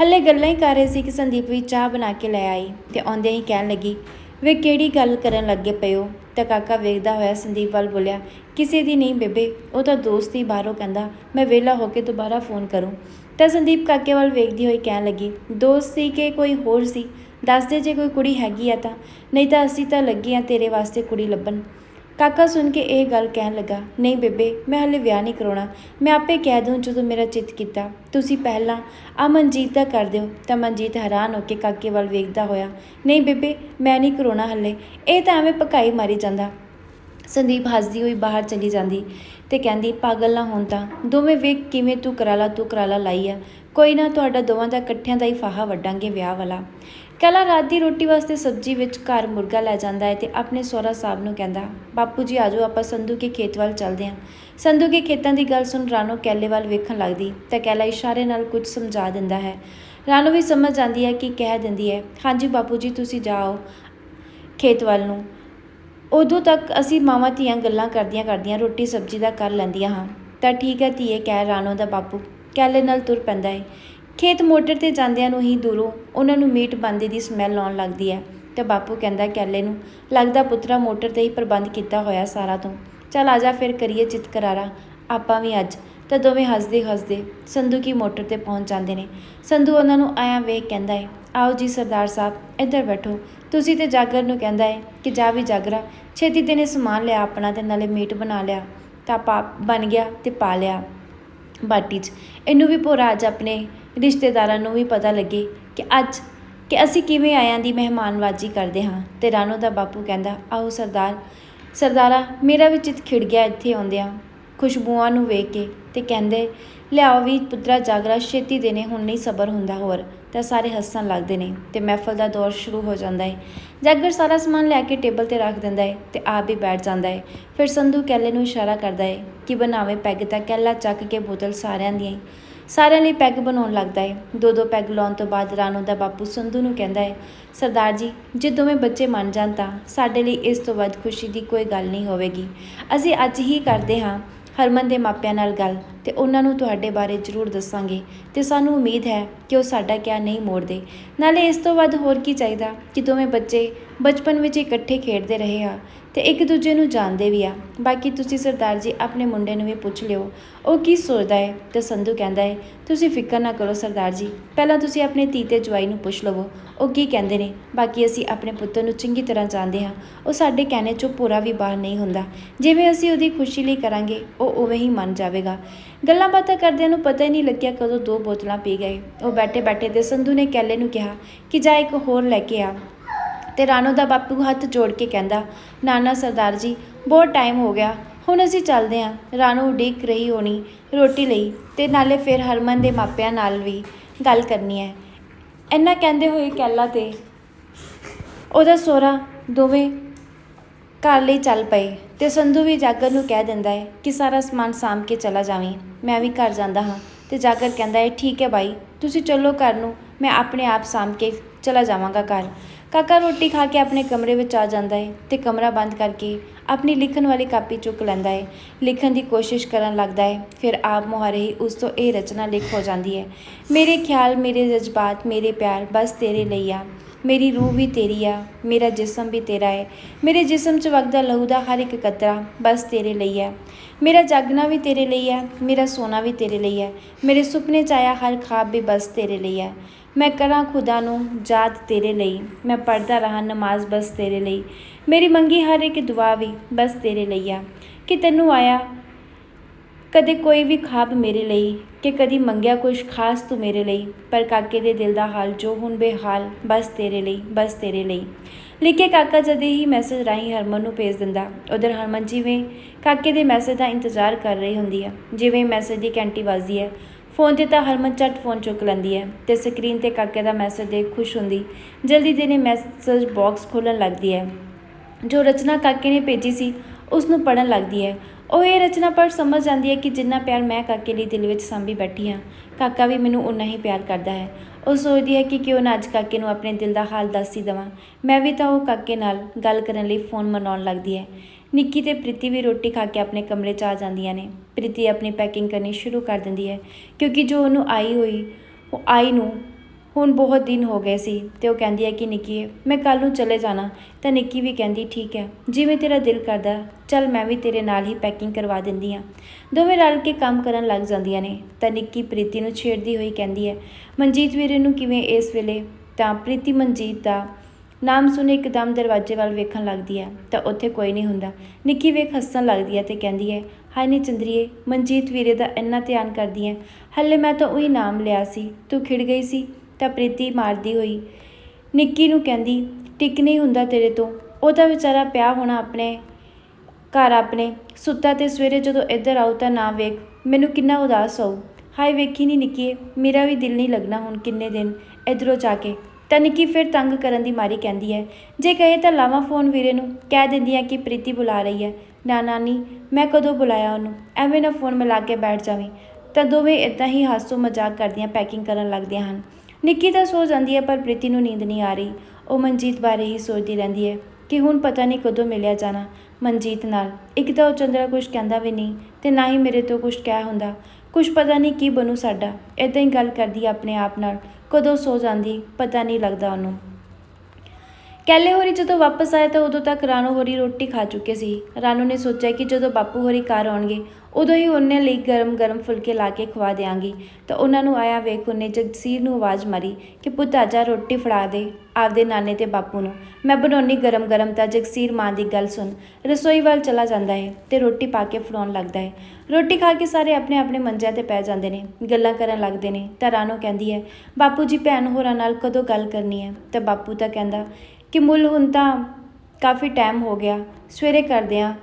Speaker 1: ਹੱਲੇ ਗੱਲਾਂ ਹੀ ਕਰ ਰਹੇ ਸੀ ਕਿ ਸੰਦੀਪ ਵੀ ਚਾਹ ਬਣਾ ਕੇ ਲੈ ਆਈ ਤੇ ਆਉਂਦਿਆਂ ਹੀ ਕਹਿਣ ਲੱਗੀ ਵੇ ਕਿਹੜੀ ਗੱਲ ਕਰਨ ਲੱਗੇ ਪਏ ਹੋ? ਤਾਂ ਕਾਕਾ ਵੇਖਦਾ ਹੋਇਆ ਸੰਦੀਪ ਵੱਲ ਬੋਲਿਆ, ਕਿਸੇ ਦੀ ਨਹੀਂ ਬੇਬੇ, ਉਹ ਤਾਂ ਦੋਸਤ ਹੀ ਬਾਹਰੋਂ ਕਹਿੰਦਾ, ਮੈਂ ਵਿਹਲਾ ਹੋ ਕੇ ਦੁਬਾਰਾ ਫੋਨ ਕਰੂੰ। ਤਾਂ ਸੰਦੀਪ ਕਾਕੇ ਵੱਲ ਵੇਖਦੀ ਹੋਈ ਕਹਿਣ ਲੱਗੀ, ਦੋਸਤ ਸੀ ਕਿ ਕੋਈ ਹੋਰ ਸੀ? ਦੱਸ ਦੇ ਜੇ ਕੋਈ ਕੁੜੀ ਹੈਗੀ ਆ ਤਾਂ, ਨਹੀਂ ਤਾਂ ਅਸੀਂ ਤਾਂ ਲੱਗੇ ਆ ਤੇਰੇ ਵਾਸਤੇ ਕੁੜੀ ਲੱਭਣ। ਕਾਕਾ ਸੁਣ ਕੇ ਇਹ ਗੱਲ ਕਹਿਣ ਲੱਗਾ, ਨਹੀਂ ਬੇਬੇ, ਮੈਂ ਹਲੇ ਵਿਆਹ ਨਹੀਂ ਕਰਾਉਣਾ। ਮੈਂ ਆਪੇ ਕਹਿ ਦੂੰ ਜਦੋਂ ਮੇਰਾ ਚਿੱਤ ਕੀਤਾ। ਤੁਸੀਂ ਪਹਿਲਾਂ ਆ ਮਨਜੀਤ ਦਾ ਕਰ ਦਿਓ। ਤਾਂ ਮਨਜੀਤ ਹੈਰਾਨ ਹੋ ਕੇ ਕਾਕੇ ਵੱਲ ਵੇਖਦਾ ਹੋਇਆ, ਨਹੀਂ ਬੇਬੇ, ਮੈਂ ਨਹੀਂ ਕਰਾਉਣਾ ਹਲੇ। ਇਹ ਤਾਂ ਐਵੇਂ ਪਕਾਈ ਮਾਰੀ ਜਾਂਦਾ। ਸੰਦੀਪ ਹੱਸਦੀ ਹੋਈ ਬਾਹਰ ਚਲੀ ਜਾਂਦੀ ਤੇ ਕਹਿੰਦੀ, ਪਾਗਲ ਨਾ ਹੋਣ ਤਾਂ। ਦੋਵੇਂ ਵੇਖ ਕਿਵੇਂ ਤੂੰ ਕਰਾਲਾ ਤੂੰ ਕਰਾਲਾ ਲਾਈ ਆ। ਕੋਈ ਨਾ ਤੁਹਾਡਾ ਦੋਵਾਂ ਦਾ ਇਕੱਠਿਆਂ ਦਾ ਹੀ ਫਾਹਾ ਵੱਡਾਂਗੇ ਵਿਆਹ ਵਾਲਾ। ਕੱਲਾ ਰਾਤ ਦੀ ਰੋਟੀ ਵਾਸਤੇ ਸਬਜ਼ੀ ਵਿੱਚ ਘਰ ਮੁਰਗਾ ਲੈ ਜਾਂਦਾ ਹੈ ਤੇ ਆਪਣੇ ਸਹੁਰਾ ਸਾਹਿਬ ਨੂੰ ਕਹਿੰਦਾ, ਬਾਪੂ ਜੀ ਆਜੋ ਆਪਾਂ ਸੰਧੂ ਕੇ ਖੇਤ ਵੱਲ ਚੱਲਦੇ ਹਾਂ। ਸੰਧੂ ਕੇ ਖੇਤਾਂ ਦੀ ਗੱਲ ਸੁਣ ਰਾਣੋ ਕੈਲੇ ਵੱਲ ਵੇਖਣ ਲੱਗਦੀ ਤਾਂ ਕੈਲਾ ਇਸ਼ਾਰੇ ਨਾਲ ਕੁਝ ਸਮਝਾ ਦਿੰਦਾ ਹੈ। ਰਾਣੋ ਵੀ ਸਮਝ ਜਾਂਦੀ ਹੈ ਕਿ ਕਹਿ ਦਿੰਦੀ ਹੈ, ਹਾਂਜੀ ਬਾਪੂ ਜੀ, ਤੁਸੀਂ ਜਾਓ ਖੇਤ ਵੱਲ ਨੂੰ। ਉਦੋਂ ਤੱਕ ਅਸੀਂ ਮਾਵਾਂ ਧੀਆਂ ਗੱਲਾਂ ਕਰਦੀਆਂ ਕਰਦੀਆਂ ਰੋਟੀ ਸਬਜ਼ੀ ਦਾ ਕਰ ਲੈਂਦੀਆਂ ਹਾਂ। ਤਾਂ ਠੀਕ ਹੈ ਧੀਏ, ਕਹਿ ਰਾਣੋ ਦਾ ਬਾਪੂ। ਕੈਲੇ ਨਾਲ ਤੁਰ ਪੈਂਦਾ ਹੈ। ਖੇਤ ਮੋਟਰ ਤੇ ਜਾਂਦਿਆਂ ਨੂੰ ਹੀ ਦੂਰੋਂ ਉਹਨਾਂ ਨੂੰ ਮੀਟ ਬੰਦੇ ਦੀ ਸਮੈਲ ਆਉਣ ਲੱਗਦੀ ਹੈ ਤੇ ਬਾਪੂ ਕਹਿੰਦਾ ਕੈਲੇ ਨੂੰ ਲੱਗਦਾ ਪੁੱਤਰਾ ਮੋਟਰ ਤੇ ਹੀ ਪ੍ਰਬੰਧ ਕੀਤਾ ਹੋਇਆ ਸਾਰਾ ਤੋਂ। ਚੱਲ ਆ ਜਾ ਫਿਰ ਕਰੀਏ ਚਿੱਤ ਕਰਾਰਾ ਆਪਾਂ ਵੀ ਅੱਜ। ਤਾਂ ਦੋਵੇਂ ਹੱਸਦੇ ਹੱਸਦੇ ਸੰਧੂ ਕੀ ਮੋਟਰ ਤੇ ਪਹੁੰਚ ਜਾਂਦੇ ਨੇ। ਸੰਧੂ ਉਹਨਾਂ ਨੂੰ ਆਇਆ ਵੇਖ ਕਹਿੰਦਾ ਹੈ, ਆਓ ਜੀ ਸਰਦਾਰ ਸਾਹਿਬ, ਇੱਧਰ ਬੈਠੋ। ਤੁਸੀਂ ਤੇ ਜਾਗਰ ਨੂੰ ਕਹਿੰਦਾ ਹੈ ਕਿ ਜਾ ਵੀ ਜਾਗਰਾ, ਛੇਤੀ ਤੇ ਸਮਾਨ ਲਿਆ ਆਪਣਾ ਤੇ ਨਾਲੇ ਮੀਟ ਬਣਾ ਲਿਆ। ਤਾਂ ਪਾ ਬਣ ਗਿਆ ਤੇ ਪਾ ਲਿਆ ਬਾਟੀ 'ਚ। ਇਹਨੂੰ ਵੀ ਭੋਰਾ ਅੱਜ ਆਪਣੇ ਰਿਸ਼ਤੇਦਾਰਾਂ ਨੂੰ ਵੀ ਪਤਾ ਲੱਗੇ ਕਿ ਅੱਜ, ਕਿ ਅਸੀਂ ਕਿਵੇਂ ਆਇਆਂ ਦੀ ਮਹਿਮਾਨਵਾਜੀ ਕਰਦੇ ਹਾਂ। ਤੇ ਰਾਣੋ ਦਾ ਬਾਪੂ ਕਹਿੰਦਾ, ਆਓ ਸਰਦਾਰ, ਸਰਦਾਰਾ, ਮੇਰਾ ਵੀ ਚਿੱਤ ਖਿੜ ਗਿਆ ਇੱਥੇ ਆਉਂਦਿਆਂ। ਖੁਸ਼ਬੂਆਂ ਨੂੰ ਵੇਖ ਕੇ ਤੇ ਕਹਿੰਦੇ, ਲਿਆਓ ਵੀ ਪੁੱਤਰਾ ਜਾਗਰਾ, ਛੇਤੀ ਦੇਣੇ, ਹੁਣ ਨਹੀਂ ਸਬਰ ਹੁੰਦਾ ਹੋਰ ਤਾਂ ਸਾਰੇ ਹੱਸਣ ਲੱਗਦੇ ਨੇ ਤੇ ਮਹਿਫਲ ਦਾ ਦੌਰ ਸ਼ੁਰੂ ਹੋ ਜਾਂਦਾ ਹੈ ਜਾਗਰ ਸਾਰਾ ਸਮਾਨ ਲੈ ਕੇ ਟੇਬਲ ਤੇ ਰੱਖ ਦਿੰਦਾ ਹੈ ਤੇ ਆਪ ਵੀ ਬੈਠ ਜਾਂਦਾ ਹੈ ਫਿਰ ਸੰਧੂ ਕੈਲੇ ਨੂੰ ਇਸ਼ਾਰਾ ਕਰਦਾ ਹੈ ਕਿ ਬਣਾਵੇ ਪੈਗ ਤਾਂ ਕੈਲਾ ਚੱਕ ਕੇ ਬੋਤਲ ਸਾਰਿਆਂ ਦੀਆਂ ਸਾਰਿਆਂ ਲਈ ਪੈਗ ਬਣਾਉਣ ਲੱਗਦਾ ਹੈ ਦੋ ਦੋ ਪੈਗ ਲਾਉਣ ਤੋਂ ਬਾਅਦ ਰਾਣੋ ਦਾ ਬਾਪੂ ਸੰਧੂ ਨੂੰ ਕਹਿੰਦਾ ਹੈ ਸਰਦਾਰ ਜੀ, ਜੇ ਦੋਵੇਂ ਬੱਚੇ ਮੰਨ ਜਾਣ ਤਾਂ ਸਾਡੇ ਲਈ ਇਸ ਤੋਂ ਵੱਧ ਖੁਸ਼ੀ ਦੀ ਕੋਈ ਗੱਲ ਨਹੀਂ ਹੋਵੇਗੀ। ਅਸੀਂ ਅੱਜ ਹੀ ਕਰਦੇ ਹਾਂ ਹਰਮਨ ਦੇ ਮਾਪਿਆਂ ਨਾਲ ਗੱਲ ਤੇ ਉਹਨਾਂ ਨੂੰ ਤੁਹਾਡੇ ਬਾਰੇ ਜ਼ਰੂਰ ਦੱਸਾਂਗੇ ਤੇ ਸਾਨੂੰ ਉਮੀਦ ਹੈ ਕਿ ਉਹ ਸਾਡਾ ਕਿਆ ਨਹੀਂ ਮੋੜਦੇ। ਨਾਲੇ ਇਸ ਤੋਂ ਵੱਧ ਹੋਰ ਕੀ ਚਾਹੀਦਾ ਕਿ ਦੋਵੇਂ ਬੱਚੇ ਬਚਪਨ ਵਿੱਚ ਇਕੱਠੇ ਖੇਡਦੇ ਰਹੇ ਆ। ਅਤੇ ਇੱਕ ਦੂਜੇ ਨੂੰ ਜਾਣਦੇ ਵੀ ਆ। ਬਾਕੀ ਤੁਸੀਂ ਸਰਦਾਰ ਜੀ ਆਪਣੇ ਮੁੰਡੇ ਨੂੰ ਵੀ ਪੁੱਛ ਲਿਓ। ਉਹ ਕੀ ਸੋਚਦਾ ਹੈ ਤੇ ਸੰਧੂ ਕਹਿੰਦਾ ਹੈ ਤੁਸੀਂ ਫਿਕਰ ਨਾ ਕਰੋ ਸਰਦਾਰ ਜੀ, ਪਹਿਲਾਂ ਤੁਸੀਂ ਆਪਣੇ ਧੀ ਤੇ ਜਵਾਈ ਨੂੰ ਪੁੱਛ ਲਵੋ। ਉਹ ਕੀ ਕਹਿੰਦੇ ਨੇ? ਬਾਕੀ ਅਸੀਂ ਆਪਣੇ ਪੁੱਤਰ ਨੂੰ ਚੰਗੀ ਤਰ੍ਹਾਂ ਜਾਣਦੇ ਹਾਂ। ਉਹ ਸਾਡੇ ਕਹਿਣੇ ਚੋਂ ਪੂਰਾ ਵੀ ਬਾਹਰ ਨਹੀਂ ਹੁੰਦਾ। ਜਿਵੇਂ ਅਸੀਂ ਉਹਦੀ ਖੁਸ਼ੀ ਲਈ ਕਰਾਂਗੇ, ਉਹ ਉਵੇਂ ਹੀ ਮੰਨ ਜਾਵੇਗਾ। ਗੱਲਾਂ ਬਾਤਾਂ ਕਰਦਿਆਂ ਨੂੰ ਪਤਾ ਹੀ ਨਹੀਂ ਲੱਗਿਆ ਕਦੋਂ ਦੋ ਬੋਤਲਾਂ ਪੀ ਗਏ। ਉਹ ਬੈਠੇ ਬੈਠੇ ਤੇ ਸੰਧੂ ਨੇ ਕੈਲੇ ਨੂੰ ਕਿਹਾ ਕਿ ਜਾ ਇੱਕ ਹੋਰ ਲੈ ਕੇ ਆ। ਤੇ ਰਾਣੋ ਦਾ ਬਾਪੂ ਹੱਥ ਜੋੜ ਕੇ ਕਹਿੰਦਾ, ਨਾਨਾ ਸਰਦਾਰ ਜੀ, ਬਹੁਤ ਟਾਈਮ ਹੋ ਗਿਆ, ਹੁਣ ਅਸੀਂ ਚੱਲਦੇ ਹਾਂ। ਰਾਣੋ ਉਡੀਕ ਰਹੀ ਹੋਣੀ ਰੋਟੀ ਲਈ ਤੇ ਨਾਲੇ ਫਿਰ ਹਰਮਨ ਦੇ ਮਾਪਿਆਂ ਨਾਲ ਵੀ ਗੱਲ ਕਰਨੀ ਹੈ। ਇੰਨਾ ਕਹਿੰਦੇ ਹੋਏ ਕੈਲਾ ਤੇ ਉਹਦਾ ਸੋਹਰਾ ਦੋਵੇਂ ਘਰ ਲਈ ਚੱਲ ਪਏ ਤੇ ਸੰਧੂ ਵੀ ਜਾਗਰ ਨੂੰ ਕਹਿ ਦਿੰਦਾ ਹੈ ਕਿ ਸਾਰਾ ਸਮਾਨ ਸਾਂਭ ਕੇ ਚਲਾ ਜਾਵੀਂ, ਮੈਂ ਵੀ ਘਰ ਜਾਂਦਾ ਹਾਂ। ਤੇ ਜਾਗਰ ਕਹਿੰਦਾ ਹੈ, ਠੀਕ ਹੈ ਬਾਈ, ਤੁਸੀਂ ਚੱਲੋ ਘਰ ਨੂੰ, ਮੈਂ ਆਪਣੇ ਆਪ ਸਾਂਭ ਕੇ ਚਲਾ ਜਾਵਾਂਗਾ ਘਰ। ਕਾਕਾ ਰੋਟੀ ਖਾ ਕੇ ਆਪਣੇ ਕਮਰੇ ਵਿੱਚ ਆ ਜਾਂਦਾ ਹੈ ਤੇ ਕਮਰਾ ਬੰਦ ਕਰਕੇ ਆਪਣੀ ਲਿਖਣ ਵਾਲੀ ਕਾਪੀ ਚੁੱਕ ਲੈਂਦਾ ਹੈ ਲਿਖਣ ਦੀ ਕੋਸ਼ਿਸ਼ ਕਰਨ ਲੱਗਦਾ ਹੈ ਫਿਰ ਆਪ ਮੁਹਾਰੇ ਹੀ ਉਸ ਤੋਂ ਇਹ ਰਚਨਾ ਲਿਖ ਹੋ ਜਾਂਦੀ ਹੈ ਮੇਰੇ ਖਿਆਲ, ਮੇਰੇ ਜਜ਼ਬਾਤ, ਮੇਰੇ ਪਿਆਰ ਬਸ ਤੇਰੇ ਲਈ ਆ। ਮੇਰੀ ਰੂਹ ਵੀ ਤੇਰੀ ਆ, ਮੇਰਾ ਜਿਸਮ ਵੀ ਤੇਰਾ ਹੈ ਮੇਰੇ ਜਿਸਮ 'ਚ ਵਗਦਾ ਲਹੂ ਦਾ ਹਰ ਇੱਕ ਕਤਰਾ ਬਸ ਤੇਰੇ ਲਈ ਹੈ ਮੇਰਾ ਜਾਗਣਾ ਵੀ ਤੇਰੇ ਲਈ ਹੈ ਮੇਰਾ ਸੋਨਾ ਵੀ ਤੇਰੇ ਲਈ ਹੈ ਮੇਰੇ ਸੁਪਨੇ 'ਚ ਆਇਆ ਹਰ ਖਾਬ ਵੀ ਬਸ ਤੇਰੇ ਲਈ ਹੈ ਮੈਂ ਕਰਾਂ ਖੁਦਾ ਨੂੰ ਯਾਦ ਤੇਰੇ ਲਈ। ਮੈਂ ਪੜਦਾ ਰਹਾ ਨਮਾਜ਼ ਬਸ ਤੇਰੇ ਲਈ। ਮੇਰੀ ਮੰਗੀ ਹਰ ਇੱਕ ਦੁਆ ਵੀ ਬਸ ਤੇਰੇ ਲਈ ਆ। ਕਿ ਤੈਨੂੰ ਆਇਆ ਕਦੇ ਕੋਈ ਵੀ ਖਾਬ ਮੇਰੇ ਲਈ, ਕਿ ਕਦੀ ਮੰਗਿਆ ਕੁਛ ਖਾਸ ਤੂੰ ਮੇਰੇ ਲਈ। ਪਰ ਕਾਕੇ ਦੇ ਦਿਲ ਦਾ ਹਾਲ ਜੋ ਹੁਣ ਬੇਹਾਲ, ਬਸ ਤੇਰੇ ਲਈ, ਬਸ ਤੇਰੇ ਲਈ। ਲਿਖੇ ਕਾਕਾ ਜਦੇ ਹੀ ਮੈਸੇਜ ਰਾਹੀਂ ਹਰਮਨ ਨੂੰ ਭੇਜ ਦਿੰਦਾ, ਉਧਰ ਹਰਮਨ, ਜਿਵੇਂ ਕਾਕੇ ਦੇ ਮੈਸੇਜ ਦਾ ਇੰਤਜ਼ਾਰ ਕਰ ਰਹੀ ਹੁੰਦੀ ਹੈ ਜਿਵੇਂ ਮੈਸੇਜ ਦੀ ਘੰਟੀ ਵੱਜਦੀ ਹੈ ਫੋਨ ਤੇ ਤਾਂ ਹਰਮਨ ਝੱਟ ਫੋਨ ਚੁੱਕ ਲੈਂਦੀ ਹੈ ਤੇ ਸਕਰੀਨ ਤੇ ਕਾਕੇ ਦਾ ਮੈਸੇਜ ਦੇਖ ਖੁਸ਼ ਹੁੰਦੀ। ਜਲਦੀ ਦੇ ਨੇ ਮੈਸੇਜ ਬਾਕਸ ਖੋਲਣ ਲੱਗਦੀ ਹੈ। ਜੋ ਰਚਨਾ ਕਾਕੇ ਨੇ ਭੇਜੀ ਸੀ ਉਸ ਨੂੰ ਪੜਨ ਲੱਗਦੀ ਹੈ। ਉਹ ਇਹ ਰਚਨਾ ਪੜ੍ਹ ਸਮਝ ਜਾਂਦੀ ਹੈ ਕਿ ਜਿੰਨਾ ਪਿਆਰ ਮੈਂ ਕਾਕੇ ਲਈ ਦਿਲ ਵਿੱਚ ਸਾਂਭੀ ਬੈਠੀ ਹਾਂ, ਕਾਕਾ ਵੀ ਮੈਨੂੰ ਉਨਾ ਹੀ ਪਿਆਰ ਕਰਦਾ ਹੈ। ਉਹ ਸੋਚਦੀ ਹੈ ਕਿ ਕਿਉਂ ਨਾ ਅੱਜ ਕਾਕੇ ਨੂੰ ਆਪਣੇ ਦਿਲ ਦਾ ਹਾਲ ਦੱਸ ਹੀ ਦੇਵਾਂ। ਮੈਂ ਵੀ ਤਾਂ ਉਹ ਕਾਕੇ ਨਾਲ ਗੱਲ ਕਰਨ ਲਈ ਫੋਨ ਮਨਾਉਣ ਲੱਗਦੀ ਹੈ। ਨਿੱਕੀ ਤੇ ਪ੍ਰੀਤੀ ਵੀ ਰੋਟੀ ਖਾ ਕੇ ਆਪਣੇ ਕਮਰੇ 'ਚ ਆ ਜਾਂਦੀਆਂ ਨੇ। ਪ੍ਰੀਤੀ ਆਪਣੀ ਪੈਕਿੰਗ ਕਰਨੀ ਸ਼ੁਰੂ ਕਰ ਦਿੰਦੀ ਹੈ ਕਿਉਂਕਿ ਜੋ ਉਹਨੂੰ ਆਈ ਹੋਈ, ਉਹ ਆਈ ਨੂੰ ਹੁਣ ਬਹੁਤ ਦਿਨ ਹੋ ਗਏ ਸੀ ਤੇ ਉਹ ਕਹਿੰਦੀ ਹੈ ਕਿ ਨਿੱਕੀ, ਮੈਂ ਕੱਲ ਨੂੰ ਚਲੇ ਜਾਣਾ। ਤਾਂ ਨਿੱਕੀ ਵੀ ਕਹਿੰਦੀ, ਠੀਕ ਹੈ, ਜਿਵੇਂ ਤੇਰਾ ਦਿਲ ਕਰਦਾ, ਚੱਲ ਮੈਂ ਵੀ ਤੇਰੇ ਨਾਲ ਹੀ ਪੈਕਿੰਗ ਕਰਵਾ ਦਿੰਦੀ ਹਾਂ। ਦੋਵੇਂ ਰਲ ਕੇ ਕੰਮ ਕਰਨ ਲੱਗ ਜਾਂਦੀਆਂ ਨੇ। ਤਾਂ ਨਿੱਕੀ ਪ੍ਰੀਤੀ ਨੂੰ ਛੇੜਦੀ ਹੋਈ ਕਹਿੰਦੀ ਹੈ, ਮਨਜੀਤ ਵੀਰੇ ਨੂੰ ਕਿਵੇਂ ਇਸ ਵੇਲੇ? ਤਾਂ ਪ੍ਰੀਤੀ ਮਨਜੀਤ ਦਾ ਨਾਮ ਸੁਣ ਇੱਕਦਮ ਦਰਵਾਜ਼ੇ ਵੱਲ ਵੇਖਣ ਲੱਗਦੀ ਹੈ, ਤਾਂ ਉੱਥੇ ਕੋਈ ਨਹੀਂ ਹੁੰਦਾ। ਨਿੱਕੀ ਵੇਖ ਹੱਸਣ ਲੱਗਦੀ ਹੈ ਤੇ ਕਹਿੰਦੀ ਹੈ, ਹਾਏ ਨੀ ਚੰਦਰੀਏ, ਮਨਜੀਤ ਵੀਰੇ ਦਾ ਇੰਨਾ ਧਿਆਨ ਕਰਦੀ ਹੈ। ਹੱਲੇ ਮੈਂ ਤਾਂ ਉਹੀ ਨਾਮ ਲਿਆ ਸੀ, ਤੂੰ ਖਿੜ ਗਈ ਸੀ? ਤਾਂ ਪ੍ਰੀਤੀ ਮਾਰਦੀ ਹੋਈ ਨਿੱਕੀ ਨੂੰ ਕਹਿੰਦੀ, ਟਿਕ ਨਹੀਂ ਹੁੰਦਾ ਤੇਰੇ ਤੋਂ। ਉਹ ਤਾਂ ਵਿਚਾਰਾ ਪਿਆ ਹੋਣਾ ਆਪਣੇ ਘਰ ਆਪਣੇ। ਸੁੱਤਾ ਤੇ ਸਵੇਰੇ ਜਦੋਂ ਇੱਧਰ ਆਉ ਤਾਂ ਨਾ ਵੇਖ, ਮੈਨੂੰ ਕਿੰਨਾ ਉਦਾਸ ਹੋਊ। ਹਾਏ ਵੇਖੀ ਨਹੀਂ ਨਿੱਕੀਏ, ਮੇਰਾ ਵੀ ਦਿਲ ਨਹੀਂ ਲੱਗਣਾ ਹੁਣ ਕਿੰਨੇ ਦਿਨ ਇੱਧਰੋਂ ਜਾ ਕੇ। ਤਾਂ ਨਿੱਕੀ ਫਿਰ ਤੰਗ ਕਰਨ ਦੀ ਮਾਰੀ ਕਹਿੰਦੀ ਹੈ। ਜੇ ਕਹੇ ਤਾਂ ਲਾਵਾਂ ਫੋਨ ਵੀਰੇ ਨੂੰ, ਕਹਿ ਦਿੰਦੀ ਹੈ ਕਿ ਪ੍ਰੀਤੀ ਬੁਲਾ ਰਹੀ ਹੈ। ਨਾ ਨਾਨੀ, ਮੈਂ ਕਦੋਂ ਬੁਲਾਇਆ ਉਹਨੂੰ? ਐਵੇਂ ਨਾ ਫੋਨ ਮਿਲਾ ਕੇ ਬੈਠ ਜਾਵੀਂ। ਤਾਂ ਦੋਵੇਂ ਇਦਾਂ ਹੀ ਹਾਸੋ ਮਜ਼ਾਕ ਕਰਦੀਆਂ ਪੈਕਿੰਗ ਕਰਨ ਲੱਗਦੀਆਂ ਹਨ। ਨਿੱਕੀ ਤਾਂ ਸੋ ਜਾਂਦੀ ਹੈ, ਪਰ ਪ੍ਰੀਤੀ ਨੂੰ ਨੀਂਦ ਨਹੀਂ ਆ ਰਹੀ। ਉਹ ਮਨਜੀਤ ਬਾਰੇ ਹੀ ਸੋਚਦੀ ਰਹਿੰਦੀ ਹੈ ਕਿ ਹੁਣ ਪਤਾ ਨਹੀਂ ਕਦੋਂ ਮਿਲਿਆ ਜਾਣਾ ਮਨਜੀਤ ਨਾਲ। ਇੱਕ ਤਾਂ ਉਹ ਚੰਦਰਾ ਕੁਝ ਕਹਿੰਦਾ ਵੀ ਨਹੀਂ ਤੇ ਨਾ ਹੀ ਮੇਰੇ ਤੋਂ ਕੁਝ ਕਹਿ ਹੁੰਦਾ। ਕੁਝ ਪਤਾ ਨਹੀਂ ਕੀ ਬਣੂ ਸਾਡਾ। ਇਦਾਂ ਹੀ ਗੱਲ ਕਰਦੀ ਆਪਣੇ ਆਪ ਨਾਲ। ਕਦੋਂ ਸੋ ਜਾਂਦੀ, ਪਤਾ ਨਹੀਂ ਲੱਗਦਾ ਉਹਨੂੰ। ਕੈਲੇ ਹੋਰੀ ਜਦੋਂ ਵਾਪਸ ਆਏ ਤਾਂ ਉਦੋਂ ਤੱਕ ਰਾਣੋ ਹੋਰੀ ਰੋਟੀ ਖਾ ਚੁੱਕੇ ਸੀ। ਰਾਣੋ ਨੇ ਸੋਚਿਆ ਕਿ ਜਦੋਂ ਬਾਪੂ ਹੋਰੀ ਘਰ ਆਉਣਗੇ ਉਦੋਂ ਹੀ ਉਹਨਾਂ ਲਈ ਗਰਮ-ਗਰਮ ਫੁਲਕੇ ਲਾ ਕੇ ਖਵਾ ਦਿਆਂਗੀ। ਤਾਂ ਉਹਨਾਂ ਨੂੰ ਆਇਆ ਵੇਖ ਉਹਨੇ ਜਗਸੀਰ ਨੂੰ ਆਵਾਜ਼ ਮਾਰੀ ਕਿ ਪੁੱਤ ਆਜਾ ਰੋਟੀ ਫੜਾ ਦੇ ਆਪਦੇ ਨਾਨੇ ਤੇ ਬਾਪੂ ਨੂੰ। ਮੈਂ ਬਣਾਉਣੀ ਗਰਮ-ਗਰਮ ਤਾਂ ਜਗਸੀਰ ਮਾਂ ਦੀ ਗੱਲ ਸੁਣ। ਰਸੋਈ ਵੱਲ ਚਲਾ ਜਾਂਦਾ ਹੈ ਤੇ ਰੋਟੀ ਪਾ ਕੇ ਫੜਾਉਣ ਲੱਗਦਾ ਹੈ। ਰੋਟੀ ਖਾ ਕੇ ਸਾਰੇ ਆਪਣੇ ਆਪਣੇ ਮੰਜਿਆਂ ਤੇ ਪੈ ਜਾਂਦੇ ਨੇ, ਗੱਲਾਂ ਕਰਨ ਲੱਗਦੇ ਨੇ। ਤਾਂ ਰਾਣੋ ਕਹਿੰਦੀ ਹੈ, ਬਾਪੂ ਜੀ, ਭੈਣ ਹੋਰਾਂ ਨਾਲ ਕਦੋਂ ਗੱਲ ਕਰਨੀ ਹੈ? ਤਾਂ ਬਾਪੂ ਤਾਂ ਕਹਿੰਦਾ, ਕਿ ਮੁੱਲ ਹੁਣ ਤਾਂ ਕਾਫੀ ਟਾਈਮ ਹੋ ਗਿਆ, ਸਵੇਰੇ ਕਰਦੇ ਆ